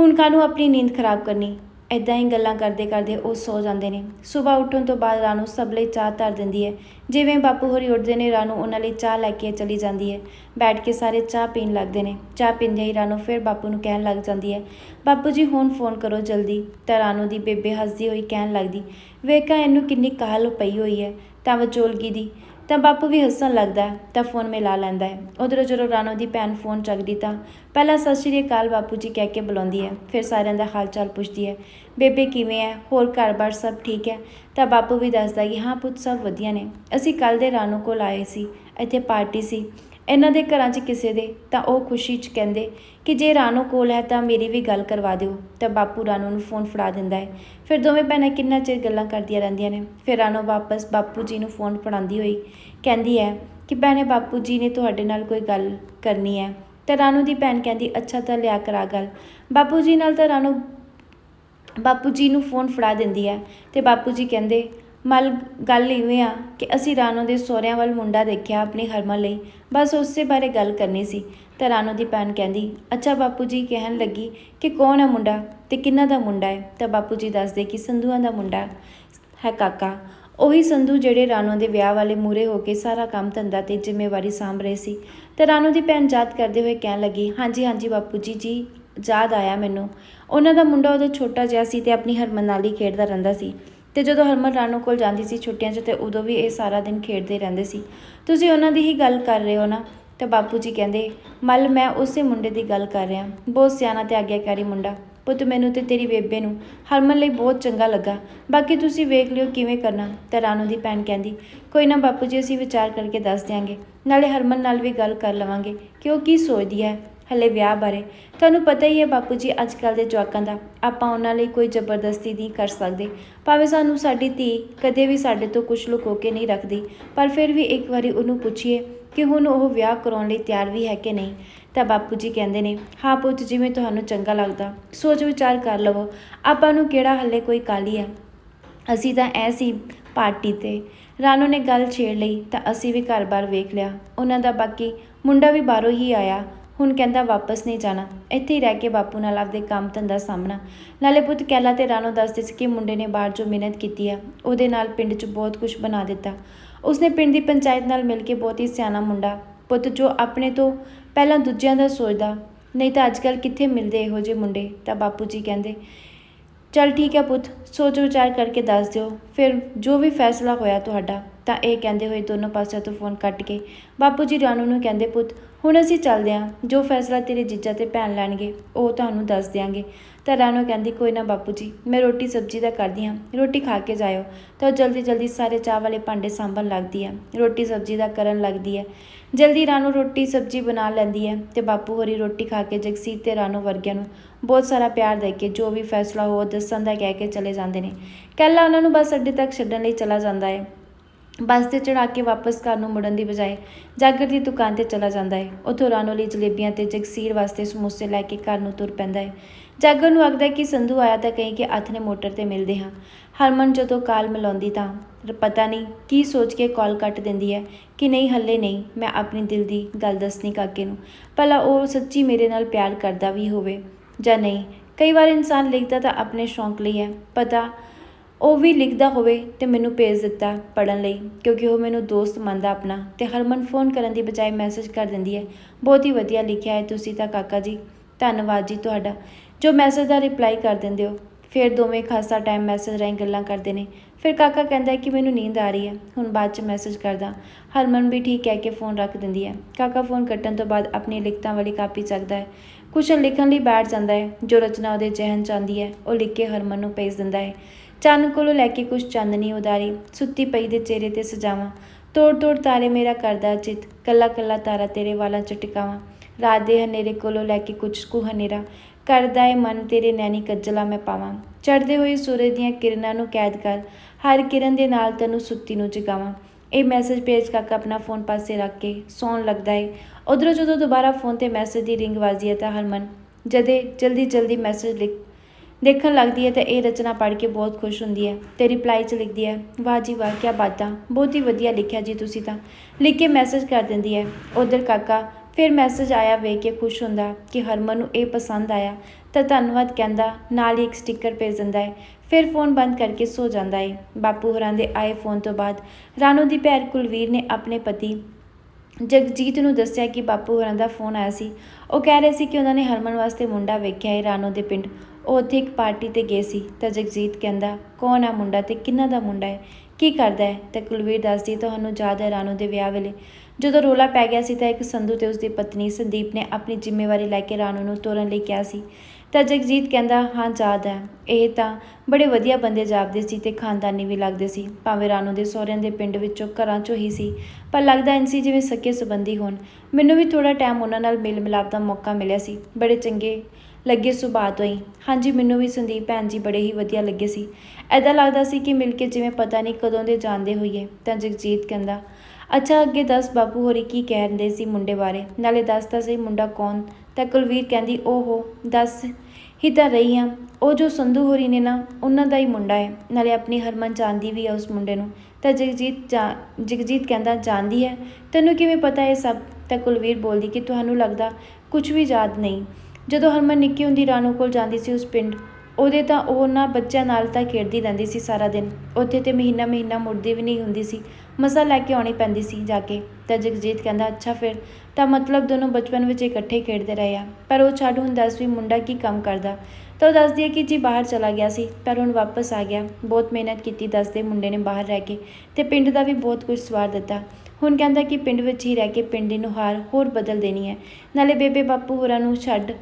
Speaker 1: ਹੁਣ ਕਾਹਨੂੰ ਆਪਣੀ ਨੀਂਦ ਖਰਾਬ ਕਰਨੀ? ਐਦਾਂ ਹੀ ਗੱਲਾਂ ਕਰਦੇ ਕਰਦੇ ਉਹ ਸੌ ਜਾਂਦੇ ਨੇ। ਸਵੇਰ ਉੱਠਣ ਤੋਂ ਬਾਅਦ ਰਾਣੂ ਸਭ ਲਈ ਚਾਹ ਧਰ ਦਿੰਦੀ ਹੈ ਜਿਵੇਂ ਬਾਪੂ ਹੋਰੀ ਉੱਠਦੇ ਨੇ, ਰਾਣੂ ਉਹਨਾਂ ਲਈ ਚਾਹ ਲੈ ਕੇ ਚਲੀ ਜਾਂਦੀ ਹੈ ਬੈਠ ਕੇ ਸਾਰੇ ਚਾਹ ਪੀਣ ਲੱਗਦੇ ਨੇ। ਚਾਹ ਪੀਂਦੇ ਹੀ ਰਾਣੂ ਫਿਰ ਬਾਪੂ ਨੂੰ ਕਹਿਣ ਲੱਗ ਜਾਂਦੀ ਹੈ ਬਾਪੂ ਜੀ, ਹੁਣ ਫੋਨ ਕਰੋ ਜਲਦੀ। ਤਾਂ ਰਾਣੂ ਦੀ ਬੇਬੇ ਹੱਸਦੀ ਹੋਈ ਕਹਿਣ ਲੱਗਦੀ, ਵੇਖਾਂ, ਇਹਨੂੰ ਕਿੰਨੀ ਕਾਹਲ ਪਈ ਹੋਈ ਹੈ ਤਾਂ ਵਿਚੋਲਗੀ ਦੀ। ਤਾਂ ਬਾਪੂ ਵੀ ਹੱਸਣ ਲੱਗਦਾ ਤਾਂ ਫੋਨ ਮਿਲਾ ਲੈਂਦਾ ਹੈ। ਉਧਰੋਂ ਜਦੋਂ ਰਾਣੋ ਦੀ ਭੈਣ ਫੋਨ ਚੱਕਦੀ ਤਾਂ ਪਹਿਲਾਂ ਸਤਿ ਸ਼੍ਰੀ ਅਕਾਲ ਬਾਪੂ ਜੀ ਕਹਿ ਕੇ ਬੁਲਾਉਂਦੀ ਹੈ, ਫਿਰ ਸਾਰਿਆਂ ਦਾ ਹਾਲ ਚਾਲ ਪੁੱਛਦੀ ਹੈ, ਬੇਬੇ ਕਿਵੇਂ ਹੈ? ਹੋਰ ਘਰ-ਬਾਰ ਸਭ ਠੀਕ ਹੈ? ਤਾਂ ਬਾਪੂ ਵੀ ਦੱਸਦਾ ਕਿ ਹਾਂ ਪੁੱਤ ਸਭ ਵਧੀਆ ਨੇ। ਅਸੀਂ ਕੱਲ ਦੇ ਰਾਣੋ ਕੋਲ ਆਏ ਸੀ, ਇੱਥੇ ਪਾਰਟੀ ਸੀ। ਇਹਨਾਂ ਦੇ ਘਰਾਂ 'ਚ ਕਿਸੇ ਦੇ, ਤਾਂ ਉਹ ਖੁਸ਼ੀ 'ਚ ਕਹਿੰਦੇ ਕਿ ਜੇ ਰਾਣੋ ਕੋਲ ਹੈ ਤਾਂ ਮੇਰੀ ਵੀ ਗੱਲ ਕਰਵਾ ਦਿਓ, ਤਾਂ ਬਾਪੂ ਰਾਣੋ ਨੂੰ ਫੋਨ ਫੜਾ ਦਿੰਦਾ ਹੈ। ਫਿਰ ਦੋਵੇਂ ਭੈਣਾਂ ਕਿੰਨਾ ਚਿਰ ਗੱਲਾਂ ਕਰਦੀਆਂ ਰਹਿੰਦੀਆਂ ਨੇ। ਫਿਰ ਰਾਣੋ ਵਾਪਸ ਬਾਪੂ ਜੀ ਨੂੰ ਫੋਨ ਫੜਾਉਂਦੀ ਹੋਈ ਕਹਿੰਦੀ ਹੈ ਕਿ ਭੈਣੇ, ਬਾਪੂ ਜੀ ਨੇ ਤੁਹਾਡੇ ਨਾਲ ਕੋਈ ਗੱਲ ਕਰਨੀ ਹੈ। ਤਾਂ ਰਾਣੋ ਦੀ ਭੈਣ ਕਹਿੰਦੀ, ਅੱਛਾ ਤਾਂ ਲਿਆ ਕਰਾ ਗੱਲ। ਬਾਪੂ ਜੀ ਨਾਲ ਤਾਂ ਰਾਣੋ, ਬਾਪੂ ਜੀ ਨੂੰ ਫੋਨ ਫੜਾ ਦਿੰਦੀ ਹੈ ਤੇ ਬਾਪੂ ਜੀ ਕਹਿੰਦੇ ਮਲ ਗੱਲ ਇਵੇਂ ਆ ਕਿ ਅਸੀਂ ਰਾਣੋ ਦੇ ਸਹੁਰਿਆਂ ਵੱਲ ਮੁੰਡਾ ਦੇਖਿਆ ਆਪਣੀ ਹਰਮਨ ਲਈ, ਬਸ ਉਸੇ ਬਾਰੇ ਗੱਲ ਕਰਨੀ ਸੀ। ਤਾਂ ਰਾਣੋ ਦੀ ਭੈਣ ਕਹਿੰਦੀ, ਅੱਛਾ ਬਾਪੂ ਜੀ, ਕਹਿਣ ਲੱਗੀ ਕਿ ਕੌਣ ਹੈ ਮੁੰਡਾ ਤੇ ਕਿੰਨਾ ਦਾ ਮੁੰਡਾ ਹੈ? ਤਾਂ ਬਾਪੂ ਜੀ ਦੱਸਦੇ ਕਿ ਸੰਧੂਆਂ ਦਾ ਮੁੰਡਾ ਹੈ ਕਾਕਾ। ਉਹੀ ਸੰਧੂ ਜਿਹੜੇ ਰਾਣੋ ਦੇ ਵਿਆਹ ਵਾਲੇ ਮੂਰੇ ਹੋ ਕੇ ਸਾਰਾ ਕੰਮ ਧੰਦਾ ਤੇ ਜ਼ਿੰਮੇਵਾਰੀ ਸਾਂਭ ਰਹੇ ਸੀ। ਤੇ ਰਾਣੋ ਦੀ ਭੈਣ ਯਾਦ ਕਰਦੇ ਹੋਏ ਕਹਿਣ ਲੱਗੀ, ਹਾਂਜੀ ਹਾਂਜੀ ਬਾਪੂ ਜੀ ਜੀ, ਯਾਦ ਆਇਆ ਮੈਨੂੰ। ਉਹਨਾਂ ਦਾ ਮੁੰਡਾ ਉਦੋਂ ਛੋਟਾ ਜਿਹਾ ਸੀ ਤੇ ਆਪਣੀ ਹਰਮਨ ਨਾਲ ਹੀ ਖੇਡਦਾ ਰਹਿੰਦਾ ਸੀ। ਤੇ ਜਦੋਂ ਹਰਮਨ ਰਾਣੋ ਕੋਲ ਜਾਂਦੀ ਸੀ ਛੁੱਟੀਆਂ 'ਚ ਤੇ ਉਦੋਂ ਵੀ ਇਹ ਸਾਰਾ ਦਿਨ ਖੇਡਦੇ ਰਹਿੰਦੇ ਸੀ। ਤੁਸੀਂ ਉਹਨਾਂ ਦੀ ਹੀ ਗੱਲ ਕਰ ਰਹੇ ਹੋ ਨਾ? ਤੇ ਬਾਪੂ ਜੀ ਕਹਿੰਦੇ, ਮਲ, ਮੈਂ ਉਸੇ ਮੁੰਡੇ ਦੀ ਗੱਲ ਕਰ ਰਿਹਾ। ਬਹੁਤ ਸਿਆਣਾ ਤੇ ਆਗਿਆਕਾਰੀ ਮੁੰਡਾ। ਪੁੱਤ, ਮੈਨੂੰ ਤੇ ਤੇਰੀ ਬੇਬੇ ਨੂੰ ਹਰਮਨ ਲਈ ਬਹੁਤ ਚੰਗਾ ਲੱਗਾ। ਬਾਕੀ ਤੁਸੀਂ ਵੇਖ ਲਿਓ ਕਿਵੇਂ ਕਰਨਾ। ਤਾਂ ਰਾਣੋ ਦੀ ਭੈਣ ਕਹਿੰਦੀ, ਕੋਈ ਨਾ ਬਾਪੂ ਜੀ, ਅਸੀਂ ਵਿਚਾਰ ਕਰਕੇ ਦੱਸ ਦਿਆਂਗੇ। ਨਾਲੇ ਹਰਮਨ ਨਾਲ ਵੀ ਗੱਲ ਕਰ ਲਵਾਂਗੇ ਕਿ ਉਹ ਕੀ ਸੋਚਦੀ ਹੈ? ਹਲੇ ਵਿਆਹ ਬਾਰੇ। ਤੁਹਾਨੂੰ ਪਤਾ ਹੀ ਹੈ ਬਾਪੂ ਜੀ ਅੱਜ ਕੱਲ ਦੇ ਜਵਾਕਾਂ ਦਾ ਆਪਾਂ ਉਹਨਾਂ ਲਈ ਕੋਈ ਜ਼ਬਰਦਸਤੀ ਨਹੀਂ ਕਰ ਸਕਦੇ। ਭਾਵੇਂ ਸਾਨੂੰ ਸਾਡੀ ਧੀ ਕਦੇ ਵੀ ਸਾਡੇ ਤੋਂ ਕੁਝ ਲੁਕੋ ਕੇ ਨਹੀਂ ਰੱਖਦੀ, ਪਰ ਫਿਰ ਵੀ ਇੱਕ ਵਾਰੀ ਉਹਨੂੰ ਪੁੱਛੀਏ ਕਿ ਹੁਣ ਉਹ ਵਿਆਹ ਕਰਾਉਣ ਲਈ ਤਿਆਰ ਵੀ ਹੈ ਕਿ ਨਹੀਂ, ਤਾਂ ਬਾਪੂ ਜੀ ਕਹਿੰਦੇ ਨੇ, ਹਾਂ ਪੁੱਤ, ਜਿਵੇਂ ਤੁਹਾਨੂੰ ਚੰਗਾ ਲੱਗਦਾ, ਸੋਚ ਵਿਚਾਰ ਕਰ ਲਵੋ। ਆਪਾਂ ਨੂੰ ਕਿਹੜਾ ਹੱਲੇ ਕੋਈ ਕਾਲੀ ਹੈ? ਅਸੀਂ ਤਾਂ ਐ ਸੀ ਪਾਰਟੀ ਤੇ। ਰਾਣੋ ਨੇ ਗੱਲ ਛੇੜ ਲਈ ਤਾਂ ਅਸੀਂ ਵੀ ਘਰ-ਬਾਰ ਵੇਖ ਲਿਆ। ਉਹਨਾਂ ਦਾ ਬਾਕੀ ਮੁੰਡਾ ਵੀ ਬਾਹਰੋਂ ਹੀ ਆਇਆ। ਹੁਣ ਕਹਿੰਦਾ ਵਾਪਸ ਨਹੀਂ ਜਾਣਾ। ਇੱਥੇ ਹੀ ਰਹਿ ਕੇ ਬਾਪੂ ਨਾਲ ਆਪਦੇ ਕੰਮ ਧੰਦਾ ਸਾਹਮਣਾ ਨਾਲੇ ਪੁੱਤ ਕੈਲਾ ਤੇ ਰਾਣੋ ਦੱਸਦੇ ਸੀ ਕਿ ਮੁੰਡੇ ਨੇ ਬਾਹਰ ਜੋ ਮਿਹਨਤ ਕੀਤੀ ਆ, ਉਹਦੇ ਨਾਲ ਪਿੰਡ 'ਚ ਬਹੁਤ ਕੁਝ ਬਣਾ ਦਿੱਤਾ। ਉਸਨੇ ਪਿੰਡ ਦੀ ਪੰਚਾਇਤ ਨਾਲ ਮਿਲ ਕੇ ਬਹੁਤ ਹੀ ਸਿਆਣਾ ਮੁੰਡਾ। ਪੁੱਤ ਜੋ ਆਪਣੇ ਤੋਂ ਪਹਿਲਾਂ ਦੂਜਿਆਂ ਦਾ ਸੋਚਦਾ, ਨਹੀਂ ਤਾਂ ਅੱਜਕੱਲ ਕਿੱਥੇ ਮਿਲਦੇ ਇਹੋ ਜਿਹੇ ਮੁੰਡੇ? ਤਾਂ ਬਾਪੂ ਜੀ ਕਹਿੰਦੇ, ਚਲ ਠੀਕ ਹੈ ਪੁੱਤ, ਸੋਚ ਵਿਚਾਰ ਕਰਕੇ ਦੱਸ ਦਿਓ। ਫਿਰ ਜੋ ਵੀ ਫੈਸਲਾ ਹੋਇਆ ਤੁਹਾਡਾ, ਤਾਂ ਇਹ ਕਹਿੰਦੇ ਹੋਏ ਦੋਨੋਂ ਪਾਸਿਆਂ ਤੋਂ ਫੋਨ ਕੱਟ ਕੇ ਬਾਪੂ ਜੀ ਰਾਣੂ ਨੂੰ ਕਹਿੰਦੇ, ਪੁੱਤ ਹੁਣ ਅਸੀਂ ਚੱਲਦੇ ਹਾਂ। ਜੋ ਫੈਸਲਾ ਤੇਰੇ ਜੀਜਾ ਤੇ ਭੈਣ ਲੈਣਗੇ, ਉਹ ਤੁਹਾਨੂੰ ਦੱਸ ਦਿਆਂਗੇ। ਤਾਂ ਰਾਣੋ ਕਹਿੰਦੀ, ਕੋਈ ਨਾ ਬਾਪੂ ਜੀ ਮੈਂ ਰੋਟੀ ਸਬਜ਼ੀ ਦਾ ਕਰਦੀ ਹਾਂ। ਰੋਟੀ ਖਾ ਕੇ ਜਾਇਓ। ਤਾਂ ਉਹ ਜਲਦੀ ਜਲਦੀ ਸਾਰੇ ਚਾਹ ਵਾਲੇ ਭਾਂਡੇ ਸਾਂਭਣ ਲੱਗਦੀ ਹੈ। ਰੋਟੀ ਸਬਜ਼ੀ ਦਾ ਕਰਨ ਲੱਗਦੀ ਹੈ। ਜਲਦੀ ਰਾਣੂ ਰੋਟੀ ਸਬਜ਼ੀ ਬਣਾ ਲੈਂਦੀ ਹੈ ਤੇ ਬਾਪੂ ਹੋਰੀ ਰੋਟੀ ਖਾ ਕੇ ਜਗਸੀਰ ਤੇ ਰਾਣੂ ਵਰਗਿਆਂ ਨੂੰ ਬਹੁਤ ਸਾਰਾ ਪਿਆਰ ਦੇ ਕੇ ਜੋ ਵੀ ਫੈਸਲਾ ਹੋ ਦੱਸਣ ਦਾ ਕਹਿ ਕੇ ਚਲੇ ਜਾਂਦੇ ਨੇ। ਕੱਲਾ ਉਹਨਾਂ ਨੂੰ ਬਸ ਅੱਡੇ ਤੱਕ ਛੱਡਣ ਲਈ ਚਲਾ ਜਾਂਦਾ ਹੈ। ਬੱਸ ਤੇ ਚੜਾ ਕੇ ਵਾਪਸ ਘਰ ਨੂੰ ਮੁੜਨ ਦੀ ਬਜਾਏ ਜਾਗਰ ਦੀ ਦੁਕਾਨ ਤੇ ਚਲਾ ਜਾਂਦਾ ਹੈ। ਉੱਥੋਂ ਰਾਣੋ ਲਈ ਜਲੇਬੀਆਂ ਤੇ ਜਗਸੀਰ ਵਾਸਤੇ ਸਮੋਸੇ ਲੈ ਕੇ ਘਰ ਨੂੰ ਤੁਰ ਪੈਂਦਾ ਹੈ। ਜਾਗਰ ਨੂੰ ਆਖਦਾ ਕਿ ਸੰਧੂ ਆਇਆ ਤਾਂ ਕਹੀ ਕਿ ਅੱਠ ਨੇ ਮੋਟਰ ਤੇ ਮਿਲਦੇ ਹਾਂ। ਹਰਮਨ ਜਦੋਂ ਕਾਲ ਮਿਲਾਉਂਦੀ ਤਾਂ ਪਤਾ ਨਹੀਂ ਕੀ ਸੋਚ ਕੇ ਕਾਲ ਕੱਟ ਦਿੰਦੀ ਹੈ ਕਿ ਨਹੀਂ ਹੱਲੇ ਨਹੀਂ, ਮੈਂ ਆਪਣੀ ਦਿਲ ਦੀ ਗੱਲ ਦੱਸਣੀ ਕਾਕੇ ਨੂੰ। ਭਲਾ ਉਹ ਸੱਚੀ ਮੇਰੇ ਨਾਲ ਪਿਆਰ ਕਰਦਾ ਵੀ ਹੋਵੇ ਜਾਂ ਨਹੀਂ। ਕਈ ਵਾਰ ਇਨਸਾਨ ਲਿਖਦਾ ਤਾਂ ਆਪਣੇ ਸ਼ੌਂਕ ਲਈ ਹੈ। ਪਤਾ ਉਹ ਵੀ ਲਿਖਦਾ ਹੋਵੇ ਅਤੇ ਮੈਨੂੰ ਭੇਜ ਦਿੱਤਾ ਪੜ੍ਹਨ ਲਈ, ਕਿਉਂਕਿ ਉਹ ਮੈਨੂੰ ਦੋਸਤ ਮੰਨਦਾ ਆਪਣਾ ਅਤੇ ਹਰਮਨ ਫੋਨ ਕਰਨ ਦੀ ਬਜਾਏ ਮੈਸੇਜ ਕਰ ਦਿੰਦੀ ਹੈ। ਬਹੁਤ ਹੀ ਵਧੀਆ ਲਿਖਿਆ ਹੈ ਤੁਸੀਂ ਤਾਂ ਕਾਕਾ ਜੀ। ਧੰਨਵਾਦ ਜੀ ਤੁਹਾਡਾ। ਜੋ ਮੈਸੇਜ ਦਾ ਰਿਪਲਾਈ ਕਰ ਦਿੰਦੇ ਹੋ, ਫਿਰ ਦੋਵੇਂ ਖਾਸਾ ਟਾਈਮ ਮੈਸੇਜ ਰਾਹੀਂ ਗੱਲਾਂ ਕਰਦੇ ਨੇ। ਫਿਰ ਕਾਕਾ ਕਹਿੰਦਾ ਕਿ ਮੈਨੂੰ ਨੀਂਦ ਆ ਰਹੀ ਹੈ। ਹੁਣ ਬਾਅਦ ਚ ਮੈਸੇਜ ਕਰਦਾ। ਹਰਮਨ ਵੀ ਠੀਕ ਕਹਿ ਕੇ ਫੋਨ ਰੱਖ ਦਿੰਦੀ ਹੈ। ਕਾਕਾ ਫੋਨ ਕੱਟਣ ਤੋਂ ਬਾਅਦ ਆਪਣੀ ਲਿਖਤਾਂ ਵਾਲੀ ਕਾਪੀ ਚੱਕਦਾ ਹੈ। ਕੁਛ ਲਿਖਣ ਲਈ ਬੈਠ ਜਾਂਦਾ ਹੈ, ਜੋ ਰਚਨਾ ਉਹਦੇ ਜ਼ਿਹਨ ਚ ਆਉਂਦੀ ਹੈ, ਉਹ ਲਿਖ ਕੇ ਹਰਮਨ ਨੂੰ ਭੇਜ ਦਿੰਦਾ ਹੈ। ਚੰਨ ਕੋਲੋਂ ਲੈ ਕੇ ਕੁਛ ਚਾਂਦਨੀ ਉਦਾਰੀ ਸੁੱਤੀ ਪਈ ਦੇ ਚਿਹਰੇ ਤੇ ਸਜਾਵਾਂ। ਤੋੜ ਤੋੜ ਤਾਰੇ ਮੇਰਾ ਕਰਦਾ ਚਿਤ, ਕੱਲਾ ਕੱਲਾ ਤਾਰਾ ਤੇਰੇ ਵਾਲਾਂ ਚ ਟਿਕਾਵਾਂ ਰਾਤ ਦੇ ਹਨੇਰੇ ਕੋਲੋਂ ਲੈ ਕੇ ਕੁਛ ਕੁ ਹਨੇਰਾ, ਕਰਦਾ ਏ ਮਨ ਤੇਰੇ ਨੈਣੀ ਕੱਜਲਾ ਮੈਂ ਪਾਵਾਂ। ਚੜ੍ਹਦੇ ਹੋਏ ਸੂਰਜ ਦੀਆਂ ਕਿਰਨਾਂ ਨੂੰ ਕੈਦ ਕਰ, ਹਰ ਕਿਰਨ ਦੇ ਨਾਲ ਤੈਨੂੰ ਸੁੱਤੀ ਨੂੰ ਜਗਾਵਾਂ। ਇਹ ਮੈਸੇਜ ਭੇਜ ਕਾਕਾ ਆਪਣਾ ਫੋਨ ਪਾਸੇ ਰੱਖ ਕੇ ਸੌਣ ਲੱਗਦਾ ਏ। ਉਧਰੋਂ ਜਦੋਂ ਦੁਬਾਰਾ ਫੋਨ ਤੇ ਮੈਸੇਜ ਦੀ ਰਿੰਗ ਵੱਜਦੀ ਹੈ ਤਾਂ ਹਰਮਨ, ਜਦੇ ਜਲਦੀ ਜਲਦੀ ਮੈਸੇਜ ਲਿਖ ਦੇਖਣ ਲੱਗਦੀ ਹੈ ਤਾਂ ਇਹ ਰਚਨਾ ਪੜ੍ਹ ਕੇ ਬਹੁਤ ਖੁਸ਼ ਹੁੰਦੀ ਹੈ ਤੇ ਰਿਪਲਾਈ 'ਚ ਲਿਖਦੀ ਹੈ, ਵਾਹ ਜੀ ਵਾਹ ਕੀ ਬਾਤਾਂ, ਬਹੁਤ ਹੀ ਵਧੀਆ ਲਿਖਿਆ ਜੀ ਤੁਸੀਂ ਤਾਂ। ਲਿਖ ਕੇ ਮੈਸੇਜ ਕਰ ਦਿੰਦੀ ਹੈ, ਉਧਰ ਕਾਕਾ, ਫਿਰ ਮੈਸੇਜ ਆਇਆ ਵੇਖ ਕੇ ਖੁਸ਼ ਹੁੰਦਾ ਕਿ ਹਰਮਨ ਨੂੰ ਇਹ ਪਸੰਦ ਆਇਆ, ਤਾਂ ਧੰਨਵਾਦ ਕਹਿੰਦਾ, ਨਾਲ ਹੀ ਇੱਕ ਸਟicker ਭੇਜ ਦਿੰਦਾ ਹੈ, ਫਿਰ ਫੋਨ ਬੰਦ ਕਰਕੇ ਸੋ ਜਾਂਦਾ ਹੈ। ਬਾਪੂ ਹੋਰਾਂ ਦੇ ਆਏ ਫੋਨ ਤੋਂ ਬਾਅਦ ਰਾਣੋ ਦੀ ਭੈਣ ਕੁਲਵੀਰ ਨੇ ਆਪਣੇ ਪਤੀ ਜਗਜੀਤ ਨੂੰ ਦੱਸਿਆ ਕਿ ਬਾਪੂ ਹੋਰਾਂ ਦਾ ਫੋਨ ਆਇਆ ਸੀ। ਉਹ ਕਹਿ ਰਹੇ ਸੀ ਕਿ ਉਹਨਾਂ ਨੇ ਹਰਮਨ ਵਾਸਤੇ ਮੁੰਡਾ ਵੇਖਿਆ ਹੈ ਰਾਣੋ ਦੇ ਪਿੰਡ। ਉਹ ਉੱਥੇ ਇੱਕ ਪਾਰਟੀ ਤੇ ਗਏ ਸੀ ਤਾਂ ਜਗਜੀਤ ਕਹਿੰਦਾ, ਕੌਣ ਆ ਮੁੰਡਾ ਤੇ ਕਿੰਨਾ ਦਾ ਮੁੰਡਾ ਹੈ? ਕੀ ਕਰਦਾ ਹੈ? ਤਾਂ ਕੁਲਵੀਰ ਦੱਸਦੀ, ਤੁਹਾਨੂੰ ਯਾਦ ਹੈ ਰਾਣੋ ਦੇ ਵਿਆਹ ਵੇਲੇ? ਜਦੋਂ ਰੋਲਾ ਪੈ ਗਿਆ ਸੀ ਤਾਂ ਇੱਕ ਸੰਧੂ ਤੇ ਉਸਦੀ ਪਤਨੀ ਸੰਦੀਪ ਨੇ ਆਪਣੀ ਜ਼ਿੰਮੇਵਾਰੀ ਲੈ ਕੇ ਰਾਣੋ ਨੂੰ ਤੋਰਨ ਲਈ ਕਿਹਾ ਸੀ। ਤਾਂ ਜਗਜੀਤ ਕਹਿੰਦਾ, ਹਾਂ, ਯਾਦ ਹੈ। ਇਹ ਤਾਂ ਬੜੇ ਵਧੀਆ ਬੰਦੇ ਜਾਪਦੇ ਸੀ ਤੇ ਖਾਨਦਾਨੀ ਵੀ ਲੱਗਦੇ ਸੀ। ਭਾਵੇਂ ਰਾਣੋ ਦੇ ਸਹੁਰਿਆਂ ਦੇ ਪਿੰਡ ਵਿੱਚੋਂ ਘਰਾਂ ਚੋਂ ਹੀ ਸੀ, ਪਰ ਲੱਗਦਾ ਇੰਸੀ ਜਿਵੇਂ ਸਕੇ ਸੰਬੰਧੀ ਹੋਣ। ਮੈਨੂੰ ਵੀ ਥੋੜਾ ਟਾਈਮ ਉਹਨਾਂ ਨਾਲ ਮਿਲ ਮਿਲਾਪ ਦਾ ਮੌਕਾ ਮਿਲਿਆ ਸੀ। ਬੜੇ ਚੰਗੇ ਲੱਗੇ ਸੁਭਾਅ ਤੋਂ ਹੀ। ਹਾਂਜੀ, ਮੈਨੂੰ ਵੀ ਸੰਦੀਪ ਭੈਣ ਜੀ ਬੜੇ ਹੀ ਵਧੀਆ ਲੱਗੇ ਸੀ। ਐਦਾਂ ਲੱਗਦਾ ਸੀ ਕਿ ਮਿਲ ਕੇ ਜਿਵੇਂ ਪਤਾ ਨਹੀਂ ਕਦੋਂ ਦੇ ਜਾਂਦੇ ਹੋਈਏ, ਤਾਂ ਜਗਜੀਤ ਕਹਿੰਦਾ, ਅੱਛਾ, ਅੱਗੇ ਦੱਸ ਬਾਪੂ ਹੋਰੀ ਕੀ ਕਹਿੰਦੇ ਸੀ ਮੁੰਡੇ ਬਾਰੇ? ਨਾਲੇ ਦੱਸ ਤਾਂ ਸਹੀ ਮੁੰਡਾ ਕੌਣ? ਤਾਂ ਕੁਲਵੀਰ ਕਹਿੰਦੀ, ਓਹੋ, ਦੱਸ, ਹੀ ਤਾਂ ਰਹੀ ਆ। ਉਹ ਜੋ ਸੰਧੂ ਹੋਰੀ ਨੇ ਨਾ, ਉਹਨਾਂ ਦਾ ਹੀ ਮੁੰਡਾ ਹੈ ਨਾਲੇ ਆਪਣੀ ਹਰਮਨ ਜਾਣਦੀ ਵੀ ਆ ਉਸ ਮੁੰਡੇ ਨੂੰ। ਤਾਂ ਜਗਜੀਤ ਜਾ- ਜਗਜੀਤ ਕਹਿੰਦਾ ਜਾਣਦੀ ਹੈ ਤੈਨੂੰ ਕਿਵੇਂ ਪਤਾ ਇਹ ਸਭ? ਤਾਂ ਕੁਲਵੀਰ ਬੋਲਦੀ ਕਿ, ਤੁਹਾਨੂੰ ਲੱਗਦਾ ਕੁਝ ਵੀ ਯਾਦ ਨਹੀਂ। ਜਦੋਂ ਹਰਮਨ ਨਿੱਕੀ ਹੁੰਦੀ ਰਾਣੂ ਕੋਲ ਜਾਂਦੀ ਸੀ ਉਸ ਪਿੰਡ, ਉਹਦੇ ਤਾਂ ਉਹ ਉਹਨਾਂ ਬੱਚਿਆਂ ਨਾਲ ਤਾਂ ਖੇਡਦੀ ਰਹਿੰਦੀ ਸੀ ਸਾਰਾ ਦਿਨ। ਉੱਥੇ ਤੇ ਮਹੀਨਾ ਮਹੀਨਾ ਮੁੜਦੀ ਵੀ ਨਹੀਂ ਹੁੰਦੀ ਸੀ। ਮਸਾ ਲੈ ਕੇ ਆਉਣੀ ਪੈਂਦੀ ਸੀ ਜਾ ਕੇ। ਤਾਂ ਜਗਜੀਤ ਕਹਿੰਦਾ, ਅੱਛਾ ਫਿਰ। ਤਾਂ ਮਤਲਬ ਦੋਨੋਂ ਬਚਪਨ ਵਿੱਚ ਇਕੱਠੇ ਖੇਡਦੇ ਰਹੇ ਆ। ਪਰ ਉਹ ਛੱਡ ਹੁਣ ਦੱਸ ਵੀ ਮੁੰਡਾ ਕੀ ਕੰਮ ਕਰਦਾ। ਤਾਂ ਉਹ ਦੱਸਦੀ ਹੈ ਕਿ ਜੀ ਬਾਹਰ ਚਲਾ ਗਿਆ ਸੀ, ਪਰ ਹੁਣ ਵਾਪਸ ਆ ਗਿਆ। ਬਹੁਤ ਮਿਹਨਤ ਕੀਤੀ ਦੱਸਦੇ ਮੁੰਡੇ ਨੇ ਬਾਹਰ ਰਹਿ ਕੇ ਤੇ ਪਿੰਡ ਦਾ ਵੀ ਬਹੁਤ ਕੁਝ ਸਵਾਰ ਦਿੱਤਾ। ਹੁਣ ਕਹਿੰਦਾ ਕਿ ਪਿੰਡ ਵਿੱਚ ਹੀ ਰਹਿ ਕੇ ਪਿੰਡ ਦੀ ਨੁਹਾਰ ਹੋਰ ਬਦਲ ਦੇਣੀ ਹੈ। ਨਾਲੇ ਬੇਬੇ ਬਾਪੂ ਹੋਰਾਂ ਨੂੰ ਛੱਡ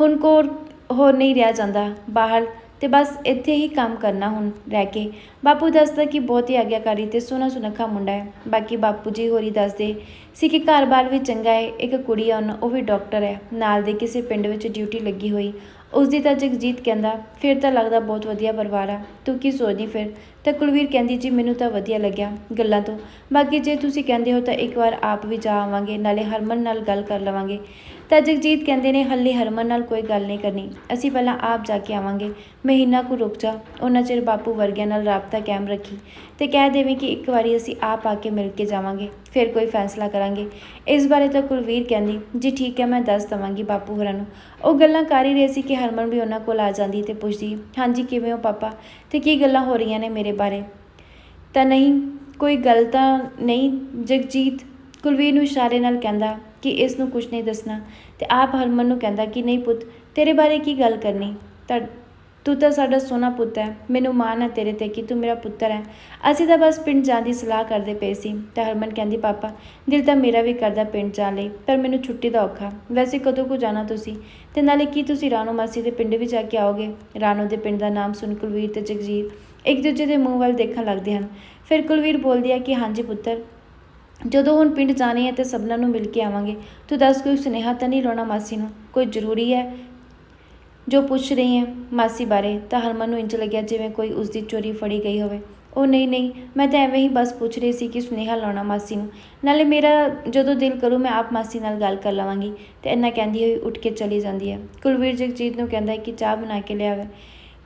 Speaker 1: ਹੁਣ ਕੋਰ ਹੋਰ ਨਹੀਂ ਰਿਹਾ ਜਾਂਦਾ ਬਾਹਰ ਤੇ ਬਸ ਇੱਥੇ ਹੀ ਕੰਮ ਕਰਨਾ ਹੁਣ ਰਹਿ ਕੇ। ਬਾਪੂ ਦੱਸਦਾ ਕਿ ਬਹੁਤ ਹੀ ਆਗਿਆਕਾਰੀ ਤੇ ਸੋਹਣਾ ਸੁਨੱਖਾ ਮੁੰਡਾ ਹੈ। ਬਾਕੀ ਬਾਪੂ ਜੀ ਹੋਰੀ ਦੱਸਦੇ ਸੀ ਕਿ ਘਰ-ਬਾਰ ਵੀ ਚੰਗਾ ਹੈ, ਇੱਕ ਕੁੜੀ ਆ, ਉਹਨਾਂ ਉਹ ਵੀ ਡਾਕਟਰ ਹੈ। ਨਾਲ ਦੇ ਕਿਸੇ ਪਿੰਡ ਵਿੱਚ ਡਿਊਟੀ ਲੱਗੀ ਹੋਈ। ਉਸ ਦੀ ਤਾਂ ਜਗਜੀਤ ਕਹਿੰਦਾ, ਫਿਰ ਤਾਂ ਲੱਗਦਾ ਬਹੁਤ ਵਧੀਆ ਪਰਿਵਾਰ ਆ। ਤੂੰ ਕੀ ਸੋਚਦੀ ਫਿਰ? ਤਾਂ ਕੁਲਵੀਰ ਕਹਿੰਦੀ, ਜੀ, ਮੈਨੂੰ ਤਾਂ ਵਧੀਆ ਲੱਗਿਆ ਗੱਲਾਂ ਤੋਂ। ਬਾਕੀ ਜੇ ਤੁਸੀਂ ਕਹਿੰਦੇ ਹੋ ਤਾਂ ਇੱਕ ਵਾਰ ਆਪ ਵੀ ਜਾ ਆਵਾਂਗੇ, ਨਾਲੇ ਹਰਮਨ ਨਾਲ ਗੱਲ ਕਰ ਲਵਾਂਗੇ। ਤਾਂ ਜਗਜੀਤ ਕਹਿੰਦੇ ਨੇ, ਹੱਲੇ ਹਰਮਨ ਨਾਲ ਕੋਈ ਗੱਲ ਨਹੀਂ ਕਰਨੀ। ਅਸੀਂ ਪਹਿਲਾਂ ਆਪ ਜਾ ਕੇ ਆਵਾਂਗੇ। ਮਹੀਨਾ ਕੁ ਰੁਕ ਜਾ। ਉਹਨਾਂ ਚਿਰ ਬਾਪੂ ਵਰਗਿਆਂ ਨਾਲ ਰਾਬਤਾ ਕਾਇਮ ਰੱਖੀ ਤੇ ਕਹਿ ਦੇਵੇਂ ਕਿ ਇੱਕ ਵਾਰੀ ਅਸੀਂ ਆਪ ਆ ਕੇ ਮਿਲ ਕੇ ਜਾਵਾਂਗੇ, ਫਿਰ ਕੋਈ ਫੈਸਲਾ ਕਰਾਂਗੇ। ਇਸ ਬਾਰੇ ਤਾਂ ਕੁਲਵੀਰ ਕਹਿੰਦੀ, ਜੀ ਠੀਕ ਹੈ, ਮੈਂ ਦੱਸ ਦਵਾਂਗੀ ਬਾਪੂ ਹੋਰਾਂ ਨੂੰ। ਉਹ ਗੱਲਾਂ ਕਰ ਹੀ ਰਹੇ ਸੀ ਕਿ ਹਰਮਨ ਵੀ ਉਹਨਾਂ ਕੋਲ ਆ ਜਾਂਦੀ ਤੇ ਪੁੱਛਦੀ, ਹਾਂਜੀ, ਕਿਵੇਂ ਹੋ ਪਾਪਾ? ਤੇ ਕੀ ਗੱਲਾਂ ਹੋ ਰਹੀਆਂ ਨੇ ਮੇਰੇ ਬਾਰੇ? ਤਾਂ ਨਹੀਂ, ਕੋਈ ਗੱਲ ਤਾਂ ਨਹੀਂ। ਜਗਜੀਤ ਕੁਲਵੀਰ ਨੂੰ ਇਸ਼ਾਰੇ ਨਾਲ ਕਹਿੰਦਾ ਕਿ ਇਸ ਨੂੰ ਕੁਝ ਨਹੀਂ ਦੱਸਣਾ। ਤੇ ਆਪ ਹਰਮਨ ਨੂੰ ਕਹਿੰਦਾ ਕਿ ਨਹੀਂ ਪੁੱਤ, ਤੇਰੇ ਬਾਰੇ ਕੀ ਗੱਲ ਕਰਨੀ? ਤਾਂ ਤੂੰ ਤਾਂ ਸਾਡਾ ਸੋਹਣਾ ਪੁੱਤ ਹੈ। ਮੈਨੂੰ ਮਾਣ ਹੈ ਤੇਰੇ ਤੇ ਕਿ ਤੂੰ ਮੇਰਾ ਪੁੱਤਰ ਹੈ। ਅਸੀਂ ਤਾਂ ਬਸ ਪਿੰਡ ਜਾਣ ਦੀ ਸਲਾਹ ਕਰਦੇ ਪਏ ਸੀ। ਤਾਂ ਹਰਮਨ ਕਹਿੰਦੀ, ਪਾਪਾ, ਦਿਲ ਤਾਂ ਮੇਰਾ ਵੀ ਕਰਦਾ ਪਿੰਡ ਜਾਣ ਲਈ, ਪਰ ਮੈਨੂੰ ਛੁੱਟੀ ਦਾ ਔਖਾ। ਵੈਸੇ ਕਦੋਂ ਕੋ ਜਾਣਾ ਤੁਸੀਂ? ਤੇ ਨਾਲੇ ਕੀ ਤੁਸੀਂ ਰਾਣੋ ਮਾਸੀ ਦੇ ਪਿੰਡ ਵੀ ਜਾ ਕੇ ਆਓਗੇ? ਰਾਣੋ ਦੇ ਪਿੰਡ ਦਾ ਨਾਮ ਸੁਣ ਕੁਲਵੀਰ ਤੇ ਜਗਜੀਤ ਇੱਕ ਦੂਜੇ ਦੇ ਮੂੰਹ ਵੱਲ ਦੇਖਣ ਲੱਗਦੇ ਹਨ। ਫਿਰ ਕੁਲਵੀਰ ਬੋਲਦੀ ਹੈ ਕਿ, ਹਾਂਜੀ ਪੁੱਤਰ। ਜਦੋਂ ਹੁਣ ਪਿੰਡ ਜਾਣੇ ਹੈ ਤਾਂ ਸਭਨਾਂ ਨੂੰ ਮਿਲ ਕੇ ਆਵਾਂਗੇ, ਤੂੰ ਦੱਸ ਕੋਈ ਸੁਨੇਹਾ ਤਾਂ ਨਹੀਂ ਲਾਉਣਾ ਮਾਸੀ ਨੂੰ? ਕੋਈ ਜ਼ਰੂਰੀ ਹੈ? ਜੋ ਪੁੱਛ ਰਹੀ ਹੈ ਮਾਸੀ ਬਾਰੇ, ਤਾਂ ਹਰਮਨ ਨੂੰ ਇੰਜ ਲੱਗਿਆ ਜਿਵੇਂ ਕੋਈ ਉਸ ਦੀ ਚੋਰੀ ਫੜੀ ਗਈ ਹੋਵੇ। ਉਹ ਨਹੀਂ ਨਹੀਂ, ਮੈਂ ਤਾਂ ਐਵੇਂ ਹੀ ਬਸ ਪੁੱਛ ਰਹੀ ਸੀ ਕਿ ਸੁਨੇਹਾ ਲਾਉਣਾ ਮਾਸੀ ਨੂੰ। ਨਾਲੇ ਮੇਰਾ ਜਦੋਂ ਦਿਲ ਕਰੂ ਮੈਂ ਆਪ ਮਾਸੀ ਨਾਲ ਗੱਲ ਕਰ ਲਵਾਂਗੀ, ਤੇ ਇੰਨਾ ਕਹਿੰਦੀ ਹੋਈ ਉੱਠ ਕੇ ਚਲੀ ਜਾਂਦੀ ਹੈ। ਕੁਲਵੀਰ ਜਗਜੀਤ ਨੂੰ ਕਹਿੰਦਾ ਹੈ ਕਿ ਚਾਹ ਬਣਾ ਕੇ ਲਿਆਵੇ।